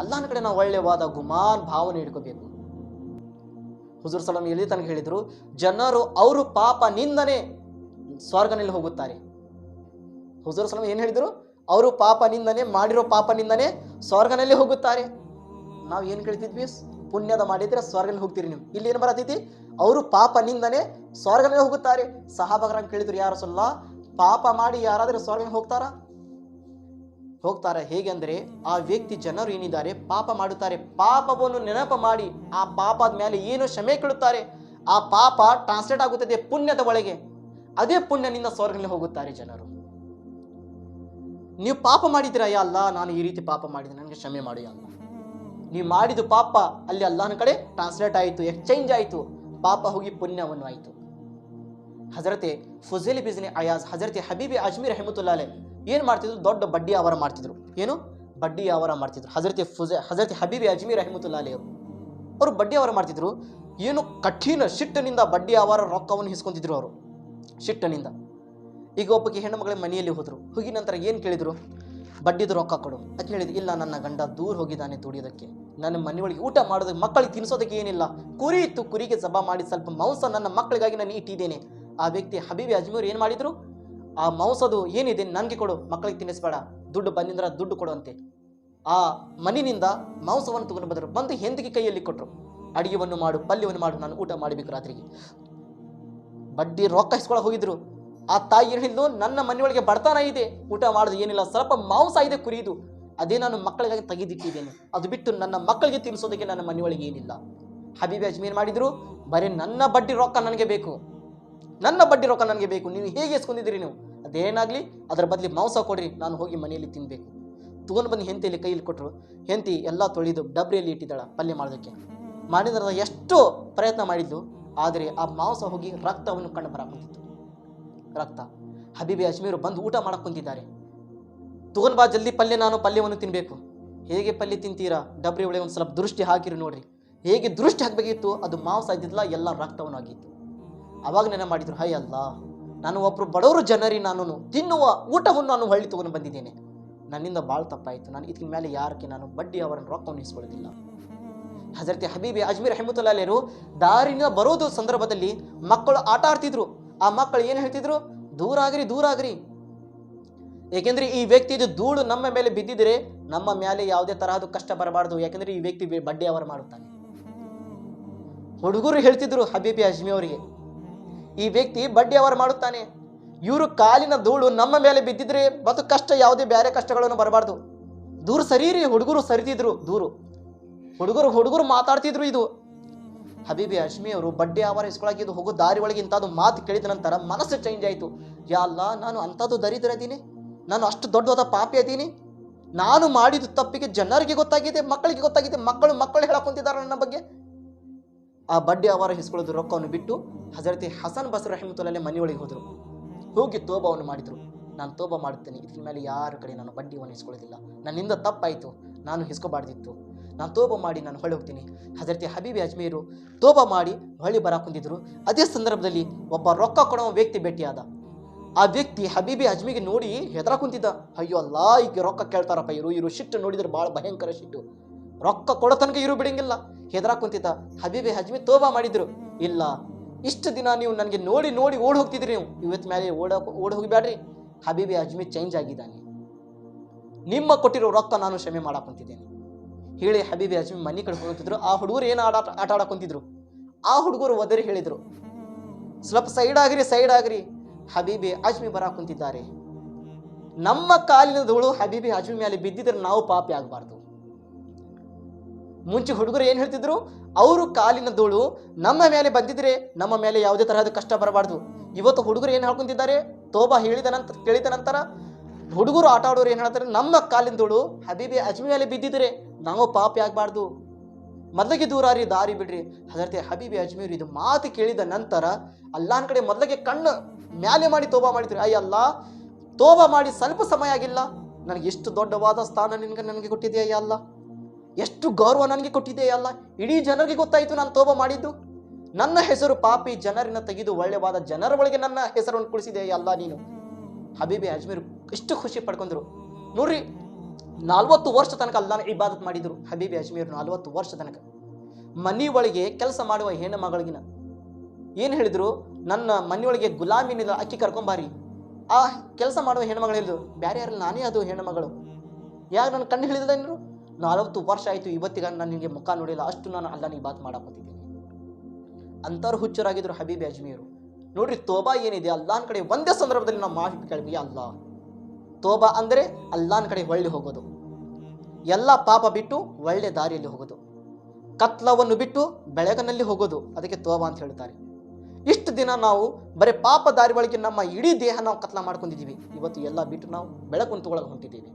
Speaker 1: ಅಲ್ಲಾನ ಕಡೆ ನಾವು ಒಳ್ಳೆಯವಾದ ಗುಮಾನ್ ಭಾವನೆ ಇಟ್ಕೋಬೇಕು ಹುಜೂರ್ ಸಲಾಮ್ ಎಲ್ಲಿ ತನಕ ಹೇಳಿದ್ರು, ಜನರು ಅವರು ಪಾಪ ನಿಂದನೆ ಸ್ವರ್ಗನಲ್ಲಿ ಹೋಗುತ್ತಾರೆ. ಹುಜೂರ್ ಸಲಾಮ್ ಏನು ಹೇಳಿದ್ರು, ಅವರು ಪಾಪ ನಿಂದನೆ ಮಾಡಿರೋ ಪಾಪ ನಿಂದನೆ ಸ್ವರ್ಗನಲ್ಲಿ ಹೋಗುತ್ತಾರೆ. ನಾವು ಏನು ಕೇಳ್ತಿದ್ವಿ? ಪುಣ್ಯದ ಮಾಡಿದ್ರೆ ಸ್ವರ್ಗನಲ್ಲಿ ಹೋಗ್ತೀರಿ ನೀವು. ಇಲ್ಲಿ ಏನು ಬರತೈತಿ? ಅವರು ಪಾಪ ನಿಂದನೆ ಸ್ವರ್ಗನಲ್ಲಿ ಹೋಗುತ್ತಾರೆ. ಸಹಾಬಗರನ್ನು ಕೇಳಿದ್ರು ಯಾರು ಸೊಲ್ಲ ಪಾಪ ಮಾಡಿ ಯಾರಾದರೂ ಸ್ವರ್ಗಕ್ಕೆ ಹೋಗ್ತಾರಾ? ಹೋಗ್ತಾರೆ. ಹೇಗೆ ಅಂದರೆ ಆ ವ್ಯಕ್ತಿ ಜನರು ಏನಿದ್ದಾರೆ, ಪಾಪ ಮಾಡುತ್ತಾರೆ. ಪಾಪವನ್ನು ನೆನಪು ಮಾಡಿ, ಆ ಪಾಪದ ಮೇಲೆ ಏನು ಕ್ಷಮೆ ಕೇಳುತ್ತಾರೆ. ಆ ಪಾಪ ಟ್ರಾನ್ಸ್ಲೇಟ್ ಆಗುತ್ತದೆ ಪುಣ್ಯದ ಒಳಗೆ. ಅದೇ ಪುಣ್ಯನಿಂದ ಸ್ವರ್ಗನಲ್ಲಿ ಹೋಗುತ್ತಾರೆ ಜನರು. ನೀವು ಪಾಪ ಮಾಡಿದ್ದೀರಾ? ಅಯ್ಯ ಅಲ್ಲ ನಾನು ಈ ರೀತಿ ಪಾಪ ಮಾಡಿದೆ ನನಗೆ ಕ್ಷಮೆ ಮಾಡಿ ಅಲ್ಲ ನೀವು ಮಾಡಿದ ಪಾಪ ಅಲ್ಲಿ ಅಲ್ಲಾನ ಕಡೆ ಟ್ರಾನ್ಸ್ಲೇಟ್ ಆಯಿತು ಎಕ್ಸ್ಚೇಂಜ್ ಆಯಿತು. ಪಾಪ ಹೋಗಿ ಪುಣ್ಯವನ್ನು ಆಯಿತು. ಹಜರತೆ ಫುಜೇಲಿ ಬಿಜ್ನಿ ಅಯಾಜ್, ಹಜರತೆ ಹಬೀಬಿ ಅಜ್ಮೀರ್ ಅಹಮದುಲ್ಲಾಲೆ ಏನು ಮಾಡ್ತಿದ್ರು? ದೊಡ್ಡ ಬಡ್ಡಿ ಅವರ ಮಾಡ್ತಿದ್ರು. ಏನು? ಬಡ್ಡಿ ಅವರ ಮಾಡ್ತಿದ್ರು. ಹಜರತೆ ಫುಜೆ, ಹಜರತೆ ಹಬೀಬಿ ಅಜ್ಮೀರ್ ಅಹಮದುಲ್ಲಾಲೆ ಅವರು. ಅವರು ಬಡ್ಡಿ ಅವರ ಮಾಡ್ತಿದ್ರು. ಏನು ಕಠಿಣ ಶಿಟ್ಟಿನಿಂದ ಬಡ್ಡಿ ಅವರ ರೊಕ್ಕವನ್ನು ಹಿಸ್ಕೊಂತಿದ್ರು ಅವರು. ಶಿಟ್ಟನಿಂದ. ಈಗ ಒಬ್ಬಕ್ಕೆ ಹೆಣ್ಣು ಮಗಳ ಮನೆಯಲ್ಲಿ ಹೋದರು. ಹೋಗಿ ನಂತರ ಏನು ಕೇಳಿದರು? ಬಡ್ಡಿದು ರೊಕ್ಕ ಕೊಡು. ಅಂತ ಹೇಳಿದ್ರು ಇಲ್ಲ, ನನ್ನ ಗಂಡ ದೂರ ಹೋಗಿದ್ದಾನೆ ದುಡಿಯೋದಕ್ಕೆ. ನನ್ನ ಮನೆಯೊಳಗೆ ಊಟ ಮಾಡೋದಕ್ಕೆ ಮಕ್ಕಳಿಗೆ ತಿನ್ನಿಸೋದಕ್ಕೆ ಏನಿಲ್ಲ. ಕುರಿ ಇತ್ತು, ಕುರಿಗೆ ಜಬಾ ಮಾಡಿ ಸ್ವಲ್ಪ ಮಾಂಸ ನನ್ನ ಮಕ್ಕಳಿಗಾಗಿ ನಾನು ಇಟ್ಟಿದ್ದೇನೆ. ಆ ವ್ಯಕ್ತಿ ಹಬೀಬಿ ಅಜ್ಮೀರ್ ಏನು ಮಾಡಿದ್ರು? ಆ ಮಾಂಸದು ಏನಿದೆ ನನಗೆ ಕೊಡು, ಮಕ್ಕಳಿಗೆ ತಿನ್ನಿಸ್ಬೇಡ. ದುಡ್ಡು ಬಂದಿಂದ್ರ ದುಡ್ಡು ಕೊಡುವಂತೆ. ಆ ಮನಿನಿಂದ ಮಾಂಸವನ್ನು ತಗೊಂಡು ಬಂದರು. ಬಂದು ಹೆಂದಿಗೆ ಕೈಯಲ್ಲಿ ಕೊಟ್ಟರು ಅಡಿಗೆವನ್ನು ಮಾಡು, ಪಲ್ಯವನ್ನು ಮಾಡು, ನಾನು ಊಟ ಮಾಡಬೇಕು ರಾತ್ರಿಗೆ. ಬಡ್ಡಿ ರೊಕ್ಕ ಇಸ್ಕೊಳಕ್ಕೆ ಹೋಗಿದ್ರು. ಆ ತಾಯಿ ಹೇಳಿದ್ಲು, ನನ್ನ ಮನೆಯೊಳಗೆ ಬಡತನ ಇದೆ. ಊಟ ಮಾಡೋದು ಏನಿಲ್ಲ, ಸ್ವಲ್ಪ ಮಾಂಸ ಇದೆ ಕುರಿದು ಅದೇ ನಾನು ಮಕ್ಕಳಿಗಾಗಿ ತೆಗೆದಿಟ್ಟಿದ್ದೇನೆ. ಅದು ಬಿಟ್ಟು ನನ್ನ ಮಕ್ಕಳಿಗೆ ತಿನ್ನಿಸೋದಕ್ಕೆ ನನ್ನ ಮನೆಯೊಳಗೆ ಏನಿಲ್ಲ. ಹಬೀಬಿ ಅಜ್ಮೀರ್ ಮಾಡಿದ್ರು, ಬರೀ ನನ್ನ ಬಡ್ಡಿ ರೊಕ್ಕ ನನಗೆ ಬೇಕು. ನನ್ನ ಬಡ್ಡಿ ರೊಕ್ಕ ನನಗೆ ಬೇಕು. ನೀವು ಹೇಗೆ ಎಸ್ಕೊಂಡಿದ್ದೀರಿ ನೀವು? ಅದೇನಾಗಲಿ, ಅದರ ಬದಲಿ ಮಾಂಸ ಕೊಡ್ರಿ, ನಾನು ಹೋಗಿ ಮನೆಯಲ್ಲಿ ತಿನ್ನಬೇಕು ತಗೊಂಡು ಬಂದು ಹೆಂತಿಯಲ್ಲಿ ಕೈಯಲ್ಲಿ ಕೊಟ್ಟರು ಹೆಂತಿ ಎಲ್ಲ ತೊಳೆದು ಡಬ್ರಿಯಲ್ಲಿ ಇಟ್ಟಿದ್ದಾಳ ಪಲ್ಯ ಮಾಡೋದಕ್ಕೆ. ಮಾಡಿದ್ರ ಎಷ್ಟು ಪ್ರಯತ್ನ ಮಾಡಿದ್ದು ಆದರೆ ಆ ಮಾಂಸ ಹೋಗಿ ರಕ್ತವನ್ನು ಕಂಡು ಬರಾಕುಂತಿತ್ತು ರಕ್ತ. ಹಬೀಬಿ ಅಜ್ಮೀರು ಬಂದು ಊಟ ಮಾಡಕ್ಕೆ ಕುಂತಿದ್ದಾರೆ. ತಗೊಂಡ್ ಬಾ, ಜಲ್ದಿ ಪಲ್ಯ, ನಾನು ಪಲ್ಯವನ್ನು ತಿನ್ನಬೇಕು ಹೇಗೆ ಪಲ್ಯ ತಿಂತೀರಾ? ಡಬ್ರಿ ಒಳಗೆ ಒಂದು ಸ್ವಲ್ಪ ದೃಷ್ಟಿ ಹಾಕಿರಿ ನೋಡ್ರಿ. ಹೇಗೆ ದೃಷ್ಟಿ ಹಾಕಬೇಕಿತ್ತು, ಅದು ಮಾಂಸ ಇದ್ದಿದ್ಲ ಎಲ್ಲ ರಕ್ತವನ್ನು ಆಗಿತ್ತು ಅವಾಗ ನೆನೆ ಮಾಡಿದ್ರು, ಹೈ ಅಲ್ಲ, ನಾನು ಒಬ್ಬರು ಬಡವರು ಜನರಿ ನಾನು ತಿನ್ನುವ ಊಟವನ್ನು ನಾನು ಹಳ್ಳಿ ತಗೊಂಡು ಬಂದಿದ್ದೇನೆ. ನನ್ನಿಂದ ಭಾಳ ತಪ್ಪಾಯಿತು. ನಾನು ಇದಕ್ಕೆ ಮೇಲೆ ಯಾರಕ್ಕೆ ನಾನು ಬಡ್ಡಿ ಅವರನ್ನು ರೊಕ್ಕವನ್ನು ಇಸ್ಕೊಳ್ಳೋದಿಲ್ಲ. ಹಜರತಿ ಹಬೀಬಿ ಅಜ್ಮೀರ್ ಅಹಮದುಲ್ಲಾಲೇರು ದಾರಿನ ಬರೋದು ಸಂದರ್ಭದಲ್ಲಿ ಮಕ್ಕಳು ಆಟ ಆಡ್ತಿದ್ರು. ಆ ಮಕ್ಕಳು ಏನು ಹೇಳ್ತಿದ್ರು? ದೂರ ಆಗ್ರಿ ದೂರ ಆಗ್ರಿ ಏಕೆಂದ್ರೆ ಈ ವ್ಯಕ್ತಿದು ಧೂಳು ನಮ್ಮ ಮೇಲೆ ಬಿದ್ದಿದ್ರೆ ನಮ್ಮ ಮೇಲೆ ಯಾವುದೇ ತರಹದ ಕಷ್ಟ ಬರಬಾರ್ದು. ಯಾಕೆಂದ್ರೆ ಈ ವ್ಯಕ್ತಿ ಬಡ್ಡಿ ಅವರು ಮಾಡುತ್ತಾನೆ. ಹುಡುಗರು ಹೇಳ್ತಿದ್ರು ಹಬೀಬಿ ಅಜ್ಮಿ ಅವರಿಗೆ, ಈ ವ್ಯಕ್ತಿ ಬಡ್ಡಿ ಅವರು ಮಾಡುತ್ತಾನೆ. ಇವರು ಕಾಲಿನ ಧೂಳು ನಮ್ಮ ಮೇಲೆ ಬಿದ್ದಿದ್ರೆ ಮತ್ತು ಕಷ್ಟ ಯಾವುದೇ ಬೇರೆ ಕಷ್ಟಗಳನ್ನು ಬರಬಾರ್ದು. ದೂರ ಸರೀರಿ ಹುಡುಗರು ಸರಿತಿದ್ರು, ದೂರು. ಹುಡುಗರು ಹುಡುಗರು ಮಾತಾಡ್ತಿದ್ರು ಇದು. ಹಬೀಬಿ ಅಶ್ಮಿ ಅವರು ಬಡ್ಡಿ ಆವಾರ ಇಸ್ಕೊಳಕ್ಕೆ ಹೋಗೋ ದಾರಿ ಒಳಗೆ ಇಂಥದ್ದು ಮಾತು ಕೇಳಿದ ನಂತರ ಮನಸ್ಸು ಚೇಂಜ್ ಆಯಿತು. ಯಾ ಅಲ್ಲ, ನಾನು ಅಂಥದ್ದು ದರಿದ್ರದೀನಿ ನಾನು ಅಷ್ಟು ದೊಡ್ಡದಾದ ಪಾಪಿ ಅದೀನಿ. ನಾನು ಮಾಡಿದ ತಪ್ಪಿಗೆ ಜನರಿಗೆ ಗೊತ್ತಾಗಿದೆ, ಮಕ್ಕಳಿಗೆ ಗೊತ್ತಾಗಿದೆ, ಮಕ್ಕಳು ಮಕ್ಕಳು ಹೇಳಕೊಂತಿದ್ದಾರೆ ನನ್ನ ಬಗ್ಗೆ. ಆ ಬಡ್ಡಿ ಅವರ ಹಿಸ್ಕೊಳ್ಳೋದು ರೊಕ್ಕವನ್ನು ಬಿಟ್ಟು ಹಜರತಿ ಹಸನ್ ಬಸರ್ ರಹಮತುಲ್ಲೇ ಮನೆಯೊಳಗೆ ಹೋದರು. ಹೋಗಿ ತೋಬವನ್ನು ಮಾಡಿದರು. ನಾನು ತೋಬ ಮಾಡುತ್ತೇನೆ. ಇದ್ರ ಮೇಲೆ ಯಾರ ಕಡೆ ನಾನು ಬಡ್ಡಿಯನ್ನು ಇಸ್ಕೊಳ್ಳೋದಿಲ್ಲ ನನ್ನಿಂದ ತಪ್ಪಾಯಿತು. ನಾನು ಹಿಸ್ಕೋಬಾರ್ದಿತ್ತು. ನಾನು ತೋಬ ಮಾಡಿ ನಾನು ಹೊಳೆ ಹೋಗ್ತೀನಿ ಹಜರತಿ ಹಬೀಬಿ ಅಜ್ಮೀರು ತೋಬ ಮಾಡಿ ಹೊಳಿ ಬರಾಕೊಂಡಿದ್ರು ಅದೇ ಸಂದರ್ಭದಲ್ಲಿ ಒಬ್ಬ ರೊಕ್ಕ ಕೊಡೋ ವ್ಯಕ್ತಿ ಭೇಟಿಯಾದ. ಆ ವ್ಯಕ್ತಿ ಹಬೀಬಿ ಅಜ್ಮಿಗೆ ನೋಡಿ ಹೆದರ ಕುಂತಿದ್ದ. ಅಯ್ಯೋ ಅಲ್ಲ ಈಗ ರೊಕ್ಕ ಕೇಳ್ತಾರಪ್ಪ ಇರು ಇರು ಶಿಟ್ಟು ನೋಡಿದ್ರೆ ಭಾಳ ಭಯಂಕರ ಶಿಟ್ಟು ರೊಕ್ಕ ಕೊಡೋ ತನಕ ಇರು ಬಿಡಂಗಿಲ್ಲ. ಹೆದರ ಕುಂತಿದ್ದ. ಹಬೀಬಿ ಅಜ್ಮಿ ತೋಬಾ ಮಾಡಿದ್ರು. ಇಲ್ಲ, ಇಷ್ಟು ದಿನ ನೀವು ನನಗೆ ನೋಡಿ ನೋಡಿ ಓಡ್ ಹೋಗ್ತಿದ್ರಿ ನೀವು. ಇವತ್ತು ಮೇಲೆ ಓಡ, ಓಡ್ ಹೋಗಿಬ್ಯಾಡ್ರಿ. ಹಬೀಬಿ ಅಜ್ಮಿ ಚೇಂಜ್ ಆಗಿದ್ದಾನೆ. ನಿಮ್ಮ ಕೊಟ್ಟಿರೋ ರೊಕ್ಕ ನಾನು ಕ್ಷಮೆ ಮಾಡಾಕೊಂತಿದ್ದೇನೆ ಹೇಳಿ ಹಬೀಬಿ ಅಜ್ಮಿ ಮನೆ ಕಡೆ ಹೋಗ್ತಿದ್ರು. ಆ ಹುಡುಗರು ಏನು ಆಟ ಆಟ ಆಡಕೊಂತಿದ್ರು ಕುಂತಿದ್ರು? ಆ ಹುಡುಗರು ಒದರಿ ಹೇಳಿದ್ರು. ಸ್ವಲ್ಪ ಸೈಡ್ ಆಗ್ರಿ ಸೈಡ್ ಆಗ್ರಿ. ಹಬೀಬಿ ಅಜ್ಮಿ ಬರ ಕುಂತಿದ್ದಾರೆ. ನಮ್ಮ ಕಾಲಿನ ಧೂಳು ಹಬೀಬಿ ಅಜ್ಮಿ ಮೇಲೆ ಬಿದ್ದಿದ್ರೆ ನಾವು ಪಾಪಿ ಆಗಬಾರ್ದು. ಮುಂಚೆ ಹುಡುಗರು ಏನು ಹೇಳ್ತಿದ್ರು? ಅವರು ಕಾಲಿನ ಧೂಳು ನಮ್ಮ ಮೇಲೆ ಬಂದಿದ್ರೆ ನಮ್ಮ ಮೇಲೆ ಯಾವುದೇ ತರಹದ ಕಷ್ಟ ಬರಬಾರ್ದು. ಇವತ್ತು ಹುಡುಗರು ಏನು ಹೇಳ್ಕೊಂತಿದ್ದಾರೆ? ತೋಬಾ ಹೇಳಿದ ನಂತರ ಕೇಳಿದ ನಂತರ ಹುಡುಗರು ಆಟ ಆಡೋರು ಏನು ಹೇಳ್ತಾರೆ? ನಮ್ಮ ಕಾಲಿನ ಧೂಳು ಹಬೀಬಿ ಅಜ್ಮಿ ಮೇಲೆ ಬಿದ್ದಿದ್ರೆ ನಾವು ಪಾಪಿ ಆಗಬಾರ್ದು. ಮೊದಲಿಗೆ ದೂರಾರಿ, ದಾರಿ ಬಿಡ್ರಿ. ಹಜರತೆ ಹಬೀಬಿ ಅಜ್ಮೀರ್ ಇದು ಮಾತು ಕೇಳಿದ ನಂತರ ಅಲ್ಲಾನ್ ಕಡೆ ಮೊದಲಿಗೆ ಕಣ್ಣು ಮ್ಯಾಲೆ ಮಾಡಿ ತೋಬಾ ಮಾಡಿದ್ರು. ಅಯ್ಯಲ್ಲ ತೋಬಾ ಮಾಡಿ ಸ್ವಲ್ಪ ಸಮಯ ಆಗಿಲ್ಲ. ನನಗೆ ಎಷ್ಟು ದೊಡ್ಡವಾದ ಸ್ಥಾನ ನಿನಗೆ ನನಗೆ ಕೊಟ್ಟಿದೆಯ ಅಲ್ಲ. ಎಷ್ಟು ಗೌರವ ನನಗೆ ಕೊಟ್ಟಿದೆ ಅಲ್ಲ. ಇಡೀ ಜನರಿಗೆ ಗೊತ್ತಾಯಿತು ನಾನು ತೋಬ ಮಾಡಿದ್ದು. ನನ್ನ ಹೆಸರು ಪಾಪಿ ಜನರನ್ನ ತೆಗೆದು ಒಳ್ಳೆವಾದ ಜನರ ಒಳಗೆ ನನ್ನ ಹೆಸರನ್ನು ಕುಳಿಸಿದೆ ಅಲ್ಲ ನೀನು. ಹಬೀಬಿ ಅಜ್ಮೀರ್ ಎಷ್ಟು ಖುಷಿ ಪಡ್ಕೊಂಡ್ರು. ನೋಡ್ರಿ, ನಲ್ವತ್ತು ವರ್ಷ ತನಕ ಅಲ್ಲ ಇಬಾದತ್ ಮಾಡಿದ್ರು ಹಬೀಬಿ ಅಜ್ಮೀರ್, ನಲ್ವತ್ತು ವರ್ಷ ತನಕ. ಮನಿ ಒಳಗೆ ಕೆಲಸ ಮಾಡುವ ಹೆಣ್ಣು ಮಗಳಿಗಿನ. ಏನು ಹೇಳಿದ್ರು? ನನ್ನ ಮನೆಯೊಳಗೆ ಗುಲಾಮಿನಿಂದ ಅಕ್ಕಿ ಕರ್ಕೊಂಬಾರಿ ಆ ಕೆಲಸ ಮಾಡುವ ಹೆಣ್ಮಗಳು ಹೇಳಿದ್ರು ಬೇರೆ ಯಾರಲ್ಲ, ನಾನೇ ಅದು ಹೆಣ್ಮಗಳು. ಯಾಕೆ ನನ್ನ ಕಣ್ಣು ಹಿಡಿದಿಲ್ಲ ನೀನು ನಲವತ್ತು ವರ್ಷ ಆಯಿತು, ಇವತ್ತಿಗ ನಾನು ನಿನಗೆ ಮುಖ ನೋಡಿಲ್ಲ. ಅಷ್ಟು ನಾನು ಅಲ್ಲಾನಿಗೆ ಬಾತ್ ಮಾಡಾಕೋತಿದ್ದೀನಿ ಅಂಥವ್ರು ಹುಚ್ಚರಾಗಿದ್ರು ಹಬೀಬಿ ಅಜ್ಮೀರು. ನೋಡ್ರಿ, ತೋಬಾ ಏನಿದೆ? ಅಲ್ಲಾನ್ ಕಡೆ ಒಂದೇ ಸಂದರ್ಭದಲ್ಲಿ ನಾವು ಮಾಹಿತಿ ಕೇಳ್ಬೇಕು ಅಲ್ಲ. ತೋಬಾ ಅಂದರೆ ಅಲ್ಲಾನ್ ಕಡೆ ಒಳ್ಳೆ ಹೋಗೋದು. ಎಲ್ಲ ಪಾಪ ಬಿಟ್ಟು ಒಳ್ಳೆ ದಾರಿಯಲ್ಲಿ ಹೋಗೋದು. ಕತ್ಲವನ್ನು ಬಿಟ್ಟು ಬೆಳಗನಲ್ಲಿ ಹೋಗೋದು. ಅದಕ್ಕೆ ತೋಬಾ ಅಂತ ಹೇಳ್ತಾರೆ. ಇಷ್ಟು ದಿನ ನಾವು ಬರೀ ಪಾಪ ದಾರಿ ಒಳಗೆ ನಮ್ಮ ಇಡೀ ದೇಹ ನಾವು ಕತ್ಲ ಮಾಡ್ಕೊಂಡಿದ್ದೀವಿ. ಇವತ್ತು ಎಲ್ಲ ಬಿಟ್ಟು ನಾವು ಬೆಳಕನ್ನು ತಗೊಳಗೆ ಹೊಂಟಿದ್ದೀವಿ.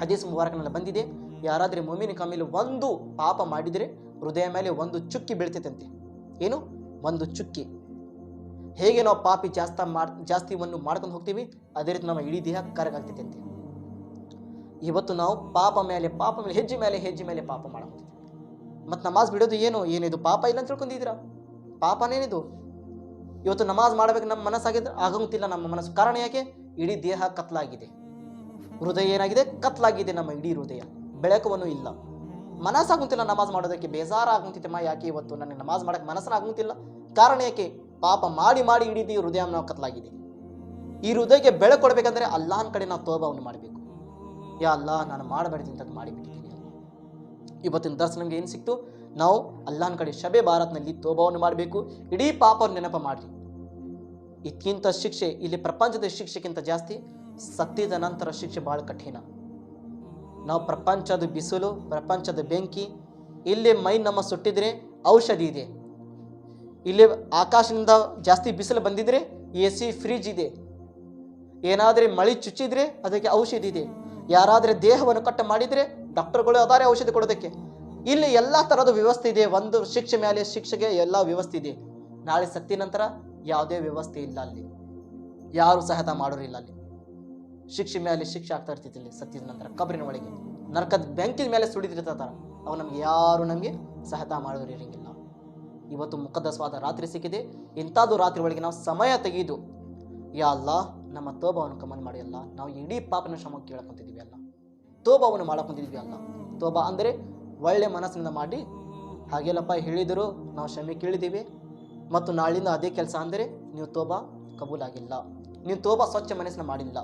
Speaker 1: ಹದೀಸ್ ಮುಬಾರಕನಲ್ಲಿ ಬಂದಿದೆ. ಯಾರಾದರೆ ಮೊಮಿನ ಕಮ್ಮಿಲಿ ಒಂದು ಪಾಪ ಮಾಡಿದರೆ ಹೃದಯ ಮೇಲೆ ಒಂದು ಚುಕ್ಕಿ ಬೀಳ್ತೈತಂತೆ. ಏನು? ಒಂದು ಚುಕ್ಕಿ. ಹೇಗೆ ನಾವು ಪಾಪಿ ಜಾಸ್ತ ಮಾಡ್ ಜಾಸ್ತಿವನ್ನು ಮಾಡ್ಕೊಂಡು ಹೋಗ್ತೀವಿ? ಅದೇ ರೀತಿ ನಮ್ಮ ಇಡೀ ದೇಹ ಕರಗಾಗ್ತೈತಂತೆ ಇವತ್ತು ನಾವು ಪಾಪ ಮೇಲೆ ಪಾಪ ಮೇಲೆ, ಹೆಜ್ಜೆ ಮೇಲೆ ಹೆಜ್ಜೆ ಮೇಲೆ ಪಾಪ ಮಾಡ್ಕೊತೀವಿ ಮತ್ತು ನಮಾಜ್ ಬಿಡೋದು ಏನು? ಏನಿದು ಪಾಪ ಇಲ್ಲ ಅಂತ ತಿಳ್ಕೊಂಡಿದ್ದೀರಾ? ಪಾಪನೇನಿದು ಇವತ್ತು ನಮಾಜ್ ಮಾಡಬೇಕು ನಮ್ಮ ಮನಸ್ಸಾಗಿದ್ರೆ ಆಗಂತಿಲ್ಲ ನಮ್ಮ ಮನಸ್ಸು. ಕಾರಣ ಯಾಕೆ? ಇಡೀ ದೇಹ ಕತ್ಲಾಗಿದೆ. ಹೃದಯ ಏನಾಗಿದೆ? ಕತ್ಲಾಗಿದೆ ನಮ್ಮ ಇಡೀ ಹೃದಯ. ಬೆಳಕವನ್ನು ಇಲ್ಲ. ಮನಸ್ಸಾಗುತ್ತಿಲ್ಲ ನಮಾಜ್ ಮಾಡೋದಕ್ಕೆ. ಬೇಜಾರಾಗುತ್ತಿತ್ತೆ ಮಾ ಯಾಕೆ ಇವತ್ತು ನನಗೆ ನಮಾಜ್ ಮಾಡಕ್ಕೆ ಮನಸ್ಸಾಗುತ್ತಿಲ್ಲ ಕಾರಣ ಯಾಕೆ? ಪಾಪ ಮಾಡಿ ಮಾಡಿ ಇಡೀ ಹೃದಯ ನಾವು ಕತ್ಲಾಗಿದೆ. ಈ ಹೃದಯಕ್ಕೆ ಬೆಳೆ ಕೊಡಬೇಕಂದ್ರೆ ಅಲ್ಲಾಹನ ಕಡೆ ನಾವು ತೋಬವನ್ನು ಮಾಡಬೇಕು. ಯಾ ಅಲ್ಲಾ ನಾನು ಮಾಡಬೇಡ್ದಿಂತದ್ದು ಮಾಡಿಬಿಟ್ಟಿದ್ದೀನಿ ಅಲ್ಲ ಇವತ್ತಿನ ದರ್ಶನ ನಮಗೆ ಏನು ಸಿಕ್ತು? ನಾವು ಅಲ್ಲಾನ್ ಕಡೆ ಶಬೆ ಭಾರತ್ನಲ್ಲಿ ತೋಬವನ್ನು ಮಾಡಬೇಕು. ಇಡೀ ಪಾಪವನ್ನು ನೆನಪು ಮಾಡಿರಿ. ಇದಕ್ಕಿಂತ ಶಿಕ್ಷೆ, ಇಲ್ಲಿ ಪ್ರಪಂಚದ ಶಿಕ್ಷೆಗಿಂತ ಜಾಸ್ತಿ ಸತ್ತಿದ ನಂತರ ಶಿಕ್ಷೆ ಭಾಳ ಕಠಿಣ. ನಾವು ಪ್ರಪಂಚದ ಬಿಸಿಲು, ಪ್ರಪಂಚದ ಬೆಂಕಿ, ಇಲ್ಲಿ ಮೈ ನಮ್ಮ ಸುಟ್ಟಿದ್ರೆ ಔಷಧಿ ಇದೆ. ಇಲ್ಲಿ ಆಕಾಶದಿಂದ ಜಾಸ್ತಿ ಬಿಸಿಲು ಬಂದಿದ್ರೆ ಎ ಸಿ ಫ್ರಿಜ್ ಇದೆ. ಏನಾದರೆ ಮಳೆ ಚುಚ್ಚಿದ್ರೆ ಅದಕ್ಕೆ ಔಷಧಿ ಇದೆ. ಯಾರಾದರೆ ದೇಹವನ್ನು ಕಟ್ಟ ಮಾಡಿದರೆ ಡಾಕ್ಟರ್ಗಳು ಅದಾರೆ ಔಷಧಿ ಕೊಡೋದಕ್ಕೆ. ಇಲ್ಲಿ ಎಲ್ಲ ಥರದ ವ್ಯವಸ್ಥೆ ಇದೆ. ಒಂದು ಶಿಕ್ಷೆ ಮೇಲೆ ಶಿಕ್ಷೆಗೆ ಎಲ್ಲ ವ್ಯವಸ್ಥೆ ಇದೆ. ನಾಳೆ ಸತ್ತಿ ನಂತರ ಯಾವುದೇ ವ್ಯವಸ್ಥೆ ಇಲ್ಲ ಅಲ್ಲಿ. ಯಾರು ಸಹತ ಮಾಡೋರಿಲ್ಲ ಅಲ್ಲಿ. ಶಿಕ್ಷೆ ಮೇಲೆ ಶಿಕ್ಷೆ ಆಗ್ತಾ ಇರ್ತೈತಿ ಇಲ್ಲಿ ಸತ್ತಿದ ನಂತರ, ಕಬ್ರಿನ ಒಳಗೆ. ನರಕದ ಬೆಂಕಿನ ಮೇಲೆ ಸುಡಿದಿರ್ತಾರ ಅವು ನಮ್ಗೆ ಯಾರು ನಮಗೆ ಸಹಾಯ ಮಾಡೋರು ಇರಂಗಿಲ್ಲ. ಇವತ್ತು ಮುಖದಸ್ವಾದ ರಾತ್ರಿ ಸಿಕ್ಕಿದೆ. ಇಂಥದ್ದು ರಾತ್ರಿ ಒಳಗೆ ನಾವು ಸಮಯ ತೆಗೆದು, ಯಾ ಅಲ್ಲ, ನಮ್ಮ ತೋಬವನ್ನು ಕಮನ್ ಮಾಡಿ ಅಲ್ಲ, ನಾವು ಇಡೀ ಪಾಪನ ಶ್ರಮ ಕೇಳಕೊಂತಿದ್ವಿ ಅಲ್ಲ. ತೋಬವನ್ನು ಮಾಡಕೊಂತಿದ್ವಿ ಅಲ್ಲ. ತೋಬ ಅಂದರೆ ಒಳ್ಳೆ ಮನಸ್ಸಿನಿಂದ ಮಾಡಿ. ಹಾಗೆಲ್ಲಪ್ಪ ಹೇಳಿದರು ನಾವು ಕ್ಷಮೆ ಕೇಳಿದ್ದೀವಿ. ಮತ್ತು ನಾಳಿಂದ ಅದೇ ಕೆಲಸ ಅಂದರೆ ನೀವು ತೋಬಾ ಕಬೂಲಾಗಿಲ್ಲ. ನೀವು ತೋಬಾ ಸ್ವಚ್ಛ ಮನಸ್ಸಿನ ಮಾಡಿಲ್ಲ.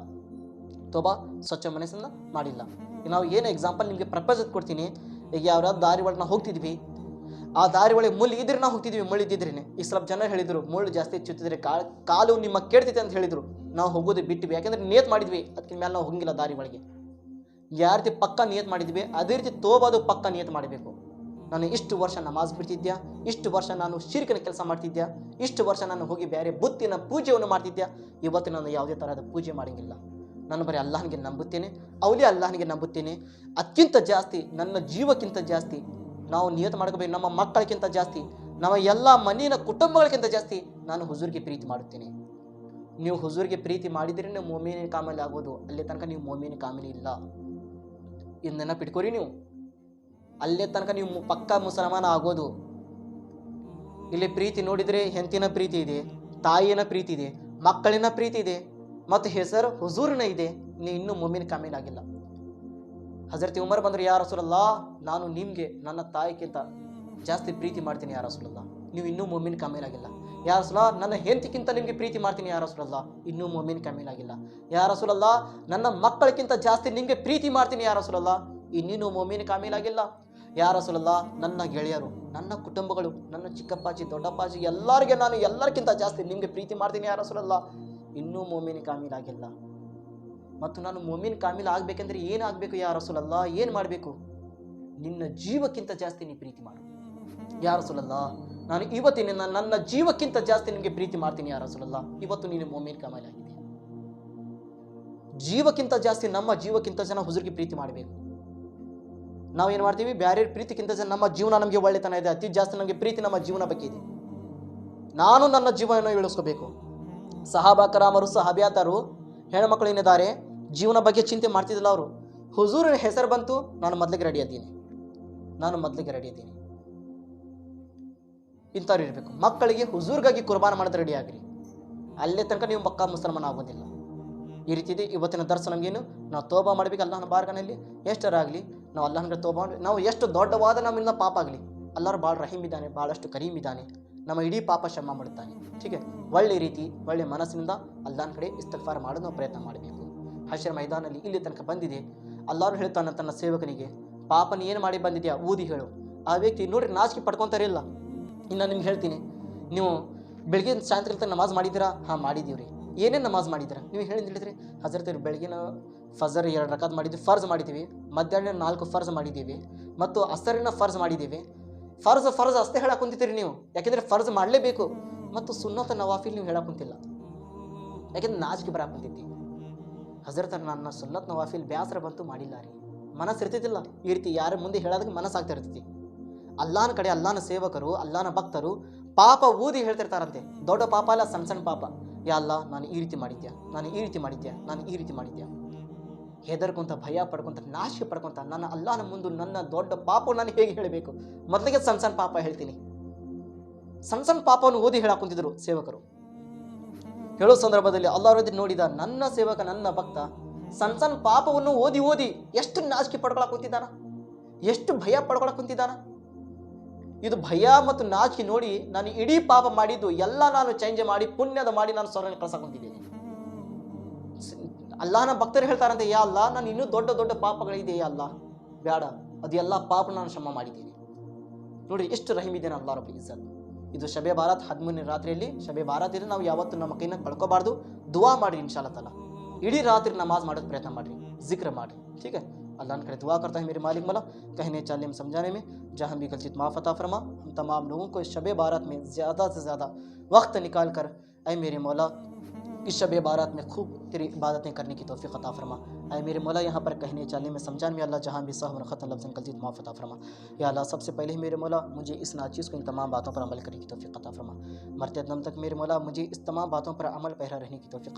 Speaker 1: ತೋಬಾ ಸ್ವಚ್ಛ ಮನಸ್ಸಿನ ಮಾಡಿಲ್ಲ. ನಾವು ಏನು ಎಕ್ಸಾಂಪಲ್ ನಿಮಗೆ ಪ್ರಪೋಸ್ ಕೊಡ್ತೀನಿ. ಈಗ ಯಾವ್ಯಾವ ದಾರಿ ಒಳಗೆ ನಾವು ಹೋಗ್ತಿದ್ವಿ. ಆ ದಾರಿ ಒಳಗೆ ಮುಳ್ಳು ಇದ್ರೆ ನಾವು ಹೋಗ್ತಿದ್ವಿ, ಮುಳ್ಳು ಇದ್ದಿದ್ರೇನೆ. ಈ ಸ್ವಲ್ಪ ಜನ ಹೇಳಿದರು, ಮುಳ್ಳು ಜಾಸ್ತಿ ಚುತ್ತಿದ್ರೆ ಕಾಲ್ ನಿಮ್ಮ ಕೇಳ್ತೈತೆ ಅಂತ ಹೇಳಿದರು. ನಾವು ಹೋಗೋದು ಬಿಟ್ಟಿವಿ ಯಾಕಂದ್ರೆ ನೇತು ಮಾಡಿದ್ವಿ. ಅದಕ್ಕೆ ಮೇಲೆ ನಾವು ಹೋಗಿಲ್ಲ ದಾರಿ ಒಳಗೆ. ಯಾವ ರೀತಿ ಪಕ್ಕ ನಿಯತ್ ಮಾಡಿದ್ವಿ, ಅದೇ ರೀತಿ ತೋಬಾದು ಪಕ್ಕ ನಿಯತ್ ಮಾಡಬೇಕು. ನಾನು ಇಷ್ಟು ವರ್ಷ ನಮಾಜ್ ಬಿಡ್ತಿದ್ಯಾ? ಇಷ್ಟು ವರ್ಷ ನಾನು ಶಿರ್ಕಿನ ಕೆಲಸ ಮಾಡ್ತಿದ್ಯಾ? ಇಷ್ಟು ವರ್ಷ ನಾನು ಹೋಗಿ ಬೇರೆ ಬುತ್ತಿನ ಪೂಜೆಯನ್ನು ಮಾಡ್ತಿದ್ಯಾ? ಇವತ್ತು ನಾನು ಯಾವುದೇ ಥರದ ಪೂಜೆ ಮಾಡಂಗಿಲ್ಲ. ನಾನು ಬರೀ ಅಲ್ಲಾಹನಿಗೆ ನಂಬುತ್ತೇನೆ ಅವಲೇ ಅಲ್ಲಾಹನಿಗೆ ನಂಬುತ್ತೇನೆ. ಅದಕ್ಕಿಂತ ಜಾಸ್ತಿ, ನನ್ನ ಜೀವಕ್ಕಿಂತ ಜಾಸ್ತಿ, ನಾವು ನಿಯತ ಮಾಡ್ಕೋಬೇಕು ನಮ್ಮ ಮಕ್ಕಳಿಗಿಂತ ಜಾಸ್ತಿ, ನಮ್ಮ ಎಲ್ಲ ಮನೆಯ ಕುಟುಂಬಗಳಿಗಿಂತ ಜಾಸ್ತಿ ನಾನು ಹುಜೂರಿಗೆ ಪ್ರೀತಿ ಮಾಡುತ್ತೇನೆ. ನೀವು ಹುಜೂರಿಗೆ ಪ್ರೀತಿ ಮಾಡಿದ್ರೆ ನೀವು ಮೋಮಿನ ಕಾಮಲಿ ಆಗೋದು ಅಲ್ಲಿ ತನಕ ನೀವು ಮೋಮಿನ ಕಾಮಿಲಿ ಇಲ್ಲ. ಇದು ನೆನಪಿಟ್ಕೋರಿ ನೀವು. ಅಲ್ಲೇ ತನಕ ನೀವು ಪಕ್ಕಾ ಮುಸಲ್ಮಾನ ಆಗೋದು. ಇಲ್ಲಿ ಪ್ರೀತಿ ನೋಡಿದರೆ ಹೆಂತಿನ ಪ್ರೀತಿ ಇದೆ, ತಾಯಿನ ಪ್ರೀತಿ ಇದೆ, ಮಕ್ಕಳಿನ ಪ್ರೀತಿ ಇದೆ, ಮತ್ತು ಹೆಸರು ಹುಜೂರಿನ ಇದೆ. ನೀವು ಇನ್ನೂ ಮುಮ್ಮಿನ ಕಮ್ಮಿನ ಆಗಿಲ್ಲ. ಹಜರತಿ ಉಮರ್ ಬಂದರೆ ಯಾರ ರಸೂಲಲ್ಲ, ನಾನು ನಿಮಗೆ ನನ್ನ ತಾಯಿಗಿಂತ ಜಾಸ್ತಿ ಪ್ರೀತಿ ಮಾಡ್ತೀನಿ ಯಾರ ರಸೂಲಲ್ಲ. ನೀವು ಇನ್ನೂ ಮುಮ್ಮಿನ ಕಾಮಿಲ್ ಆಗಿಲ್ಲ. ಯಾ ರಸೂಲ, ನನ್ನ ಹೆಂಡತಿಗಿಂತ ನಿಮಗೆ ಪ್ರೀತಿ ಮಾಡ್ತೀನಿ ಯಾ ರಸೂಲಲ್ಲ. ಇನ್ನೂ ಆಗಿಲ್ಲ. ಯಾ ರಸೂಲಲ್ಲ, ನನ್ನ ಮಕ್ಕಳಿಗಿಂತ ಜಾಸ್ತಿ ನಿಮಗೆ ಪ್ರೀತಿ ಮಾಡ್ತೀನಿ ಯಾ ರಸೂಲಲ್ಲ. ಇನ್ನೇನು ಆಗಿಲ್ಲ. ಯಾ ರಸೂಲಲ್ಲ, ನನ್ನ ಗೆಳೆಯರು, ನನ್ನ ಕುಟುಂಬಗಳು, ನನ್ನ ಚಿಕ್ಕಪ್ಪಾಜಿ, ದೊಡ್ಡಪ್ಪಾಜಿ, ಎಲ್ಲರಿಗೆ ನಾನು ಎಲ್ಲರಿಗಿಂತ ಜಾಸ್ತಿ ನಿಮಗೆ ಪ್ರೀತಿ ಮಾಡ್ತೀನಿ ಯಾ ರಸೂಲಲ್ಲ. ಇನ್ನೂ ಮೊಮೀನ್ ಆಗಿಲ್ಲ. ಮತ್ತು ನಾನು ಮೊಮಿನ್ ಕಾಮಿಲ್ ಏನು ಏನಾಗಬೇಕು ಯಾ ರಸೂಲಲ್ಲ? ಏನು ಮಾಡಬೇಕು? ನಿನ್ನ ಜೀವಕ್ಕಿಂತ ಜಾಸ್ತಿ ನೀ ಪ್ರೀತಿ ಮಾಡು. ಯಾ ರಸೂಲಲ್ಲ ನಾನು ಇವತ್ತಿನ ನನ್ನ- ಜೀವಕ್ಕಿಂತ ಜಾಸ್ತಿ ನಿಮಗೆ ಪ್ರೀತಿ ಮಾಡ್ತೀನಿ ಯಾರ ರಸೂಲಲ್ಲ ಇವತ್ತು ನೀನು ಮೊಮೀನ್ ಕಾಮಿಲ್ ಆಗಿದೆ ಜೀವಕ್ಕಿಂತ ಜಾಸ್ತಿ ನಮ್ಮ ಜೀವಕ್ಕಿಂತ ಜನ ಹುಜುರಿಗೆ ಪ್ರೀತಿ ಮಾಡಬೇಕು. ನಾವು ಏನು ಮಾಡ್ತೀವಿ? ಬ್ಯಾರೆ ಪ್ರೀತಿಗಿಂತ ಜನ ನಮ್ಮ ಜೀವನ ನಮಗೆ ಒಳ್ಳೆತನ ಇದೆ, ಅತಿ ಜಾಸ್ತಿ ನಮಗೆ ಪ್ರೀತಿ ನಮ್ಮ ಜೀವನ ಬಗ್ಗೆ ಇದೆ. ನಾನು ನನ್ನ ಜೀವನ ಇಳಿಸ್ಕೋಬೇಕು. ಸಹಾಬಾಕರಾಮರು, ಸಹಬ್ಯಾತರು ಹೆಣ್ಮಕ್ಳು ಏನಿದ್ದಾರೆ ಜೀವನ ಬಗ್ಗೆ ಚಿಂತೆ ಮಾಡ್ತಿದ್ದಿಲ್ಲ ಅವರು. ಹುಜೂರಿನ ಹೆಸರು ಬಂತು, ನಾನು ಮೊದಲಿಗೆ ರೆಡಿ ಇದ್ದೀನಿ. ನಾನು ಮೊದಲಿಗೆ ರೆಡಿ ಇದ್ದೀನಿ. ಇಂಥವ್ರು ಇರಬೇಕು. ಮಕ್ಕಳಿಗೆ ಹುಜೂರ್ಗಾಗಿ ಕುರ್ಬಾನ ಮಾಡೋದು ರೆಡಿ ಆಗಿರಿ. ಅಲ್ಲೇ ತನಕ ನೀವು ಪಕ್ಕಾ ಮುಸಲ್ಮಾನ ಆಗೋದಿಲ್ಲ. ಈ ರೀತಿ ಇದೆ. ಇವತ್ತಿನ ದರ್ಶ ನಮಗೇನು? ನಾವು ತೋಬಾ ಮಾಡಬೇಕು ಅಲ್ಲಹನ ಬಾರ್ಗನಲ್ಲಿ. ಎಷ್ಟರಾಗಲಿ ನಾವು ಅಲ್ಲಹನ ತೋಬಾ ಮಾಡಿ ನಾವು ಎಷ್ಟು ದೊಡ್ಡವಾದ ನಮ್ಮಿಂದ ಪಾಪ ಆಗಲಿ? ಅಲ್ಲಾರು ಭಾಳ ರಹೀಮ್ ಇದ್ದಾನೆ ಭಾಳಷ್ಟು ಕರೀಮ್ ಇದ್ದಾನೆ. ನಮ್ಮ ಇಡೀ ಪಾಪ ಕ್ಷಮ ಮಾಡುತ್ತಾನೆ ಹೀಗೆ ಒಳ್ಳೆ ರೀತಿ, ಒಳ್ಳೆ ಮನಸ್ಸಿನಿಂದ ಅಲ್ಲಾಹನ ಕಡೆ ಇಸ್ತಫಾರ್ ಮಾಡೋದು ನಾವು ಪ್ರಯತ್ನ ಮಾಡಬೇಕು. ಹಶರ್ ಮೈದಾನಲ್ಲಿ ಇಲ್ಲಿ ತನಕ ಬಂದಿದೆ. ಅಲ್ಲಾರು ಹೇಳ್ತಾನೆ ತನ್ನ ಸೇವಕನಿಗೆ ಪಾಪನ ಏನು ಮಾಡಿ ಬಂದಿದೆಯಾ? ಊದಿ ಹೇಳು. ಆ ವ್ಯಕ್ತಿ ನೋಡ್ರಿ ನಾಚಿಕೆ ಪಡ್ಕೊತಾರೆ ಇಲ್ಲ ಇನ್ನು ನಿಮ್ಗೆ ಹೇಳ್ತೀನಿ. ನೀವು ಬೆಳಗ್ಗೆ ಸಾಯಂಕಾಲ ತನಕ ನಮಾಜ್ ಮಾಡಿದ್ದೀರಾ? ಹಾಂ ರೀ ಏನೇನು ನಮಾಜ್ ಮಾಡಿದ್ದೀರಾ? ನೀವು ಹೇಳಿ ಹೇಳಿದ್ರಿ? ಹಜರತ್ ಬೆಳಗಿನ ಫಜರ್ ಎರಡು ರಕಾತ್ ಮಾಡಿದ್ವಿ ಫರ್ಜ್ ಮಾಡಿದ್ದೀವಿ. ಮಧ್ಯಾಹ್ನ ನಾಲ್ಕು ಫರ್ಜ್ ಮಾಡಿದ್ದೀವಿ. ಮತ್ತು ಅಸರಿನ ಫರ್ಜ್ ಮಾಡಿದ್ದೀವಿ. ಫರ್ಜ್ ಫರ್ಜ್ ಅಷ್ಟೇ ಹೇಳಕ್ಕೆ ಕುಂತಿದ್ದೀರಿ ನೀವು. ಯಾಕೆಂದರೆ ಫರ್ಜ್ ಮಾಡಲೇಬೇಕು. ಮತ್ತು ಸುನ್ನತ ನವಾಫಿಲ್ ನೀವು ಹೇಳಕ್ಕೆ ಕುಂತಿಲ್ಲ. ಯಾಕೆಂದ್ರೆ ನಾಚಿಕೆ ಬರಕ್ಕೆ ಕುಂತಿದ್ದಿ ಹಜರತ್ ನನ್ನ ಸುನ್ನತ್ ನವಾಫಿಲ್ ಬ್ಯಾಸರ ಬಂತು ಮಾಡಿಲ್ಲ ರೀ. ಮನಸ್ಸು ಇರ್ತಿದ್ದಿಲ್ಲ. ಈ ರೀತಿ ಯಾರ ಮುಂದೆ ಹೇಳೋದಕ್ಕೆ ಮನಸ್ಸಾಗ್ತಾ ಇರ್ತೈತಿ. ಅಲ್ಲಾನ ಕಡೆ ಅಲ್ಲಾನ ಸೇವಕರು ಅಲ್ಲಾನ ಭಕ್ತರು ಪಾಪ ಊದಿ ಹೇಳ್ತಿರ್ತಾರಂತೆ. ದೊಡ್ಡ ಪಾಪ ಅಲ್ಲ ಸಣ್ಣ ಸಣ್ಣ ಪಾಪ. ಯಾ ಅಲ್ಲ, ನಾನು ಈ ರೀತಿ ಮಾಡಿದ್ಯಾ? ನಾನು ಈ ರೀತಿ ಮಾಡಿದ್ಯಾ? ನಾನು ಈ ರೀತಿ ಮಾಡಿದ್ಯಾ? ಹೆದರ್ಕೊಂತ, ಭಯ ಪಡ್ಕೊಂತ, ನಾಶ ಪಡ್ಕೊಂತ, ನನ್ನ ಅಲ್ಲಾನ ಮುಂದೆ ನನ್ನ ದೊಡ್ಡ ಪಾಪ ನಾನು ಹೇಗೆ ಹೇಳಬೇಕು? ಮೊದಲಿಗೆ ಸಣ್ಣ ಸಣ್ಣ ಪಾಪ ಹೇಳ್ತೀನಿ. ಸಣ್ಣ ಸಣ್ಣ ಪಾಪವನ್ನು ಓದಿ ಹೇಳಾಕೊಂತಿದ್ರು ಸೇವಕರು. ಹೇಳೋ ಸಂದರ್ಭದಲ್ಲಿ ಅಲ್ಲಾಹ್ ನೋಡಿದ ನನ್ನ ಸೇವಕ, ನನ್ನ ಭಕ್ತ ಸಣ್ಣ ಸಣ್ಣ ಪಾಪವನ್ನು ಓದಿ ಓದಿ ಎಷ್ಟು ನಾಚಿಕೆ ಪಡ್ಕೊಳಕ್ ಕುಂತಿದ್ದಾನ? ಎಷ್ಟು ಭಯ ಪಡ್ಕೊಳಕ್ ಕುಂತಿದ್ದಾನ? ಇದು ಭಯ ಮತ್ತು ನಾಚಿಕೆ ನೋಡಿ ನಾನು ಇಡೀ ಪಾಪ ಮಾಡಿದ್ದು ಎಲ್ಲ ನಾನು ಚೇಂಜ್ ಮಾಡಿ ಪುಣ್ಯದ ಮಾಡಿ ನಾನು ಸ್ವರ್ಗ ಕಳ್ಸಕ್ ಕುಂತಿದ್ದೀನಿ ಅಲ್ಲಾಹನ ಭಕ್ತರು ಹೇಳ್ತಾರಂತೆ ಯಾ ಅಲ್ಲ ನಾನು ಇನ್ನೂ ದೊಡ್ಡ ದೊಡ್ಡ ಪಾಪಗಳಿದೆ ಯಾ ಅಲ್ಲ ಬೇಡ ಅದೆಲ್ಲ ಪಾಪ ನಾನು ಕ್ಷಮ ಮಾಡಿದ್ದೀನಿ ನೋಡಿ ಎಷ್ಟು ರಹೀಮ್ ಇದ್ದೇನೆ ಅಲ್ಲಾ ರಬ್ಬಿ ಇಜ್ಜತ್ ಇದು ಶಬೆ ಬಾರಾತ್ ಹದಿಮೂರನೇ ರಾತ್ರಿಯಲ್ಲಿ ಶಬೆ ಬಾರಾತ್ ಇದ್ರೆ ನಾವು ಯಾವತ್ತೂ ನಮ್ಮ ಕೈನ ಕಳ್ಕೊಬಾರ್ದು ದುವಾ ಮಾಡಿರಿ ಇನ್ಶಾಲ್ಲ ತಲ ಇಡೀ ರಾತ್ರಿ ನಮಾಜ್ ಮಾಡೋದು ಪ್ರಯತ್ನ ಮಾಡಿರಿ ಜಿಕ್ರ ಮಾಡಿರಿ ठीक है अल्लाह ने करे दुआ करता है मेरे मालिक मला कहने चलने में समझाने में जहाँ भी गलती माफ़ अता फरमा। हम तमाम लोगों को इस शब बारात में ज़्यादा से ज़्यादा वक्त निकाल कर अय मेरे मौला, इस शब बारात में खूब तेरी इबादतें करने की तोफ़ी अता फरमा। अय मेरे मौला, यहाँ पर कहने चलने में समझाने में अल्लाह जहाँ भी सहम रखत लफ्ज़न गलती माफ़ फरमा। या सबसे पहले मेरे मौला, मुझे इस नाचीज़ को इन तमाम बातों पर अमल करने की तोफ़ी अता फरमा। मरते दम तक मेरे मौला, मुझे इस तमाम बातों पर अमल पहरा रहने की तोफ़ी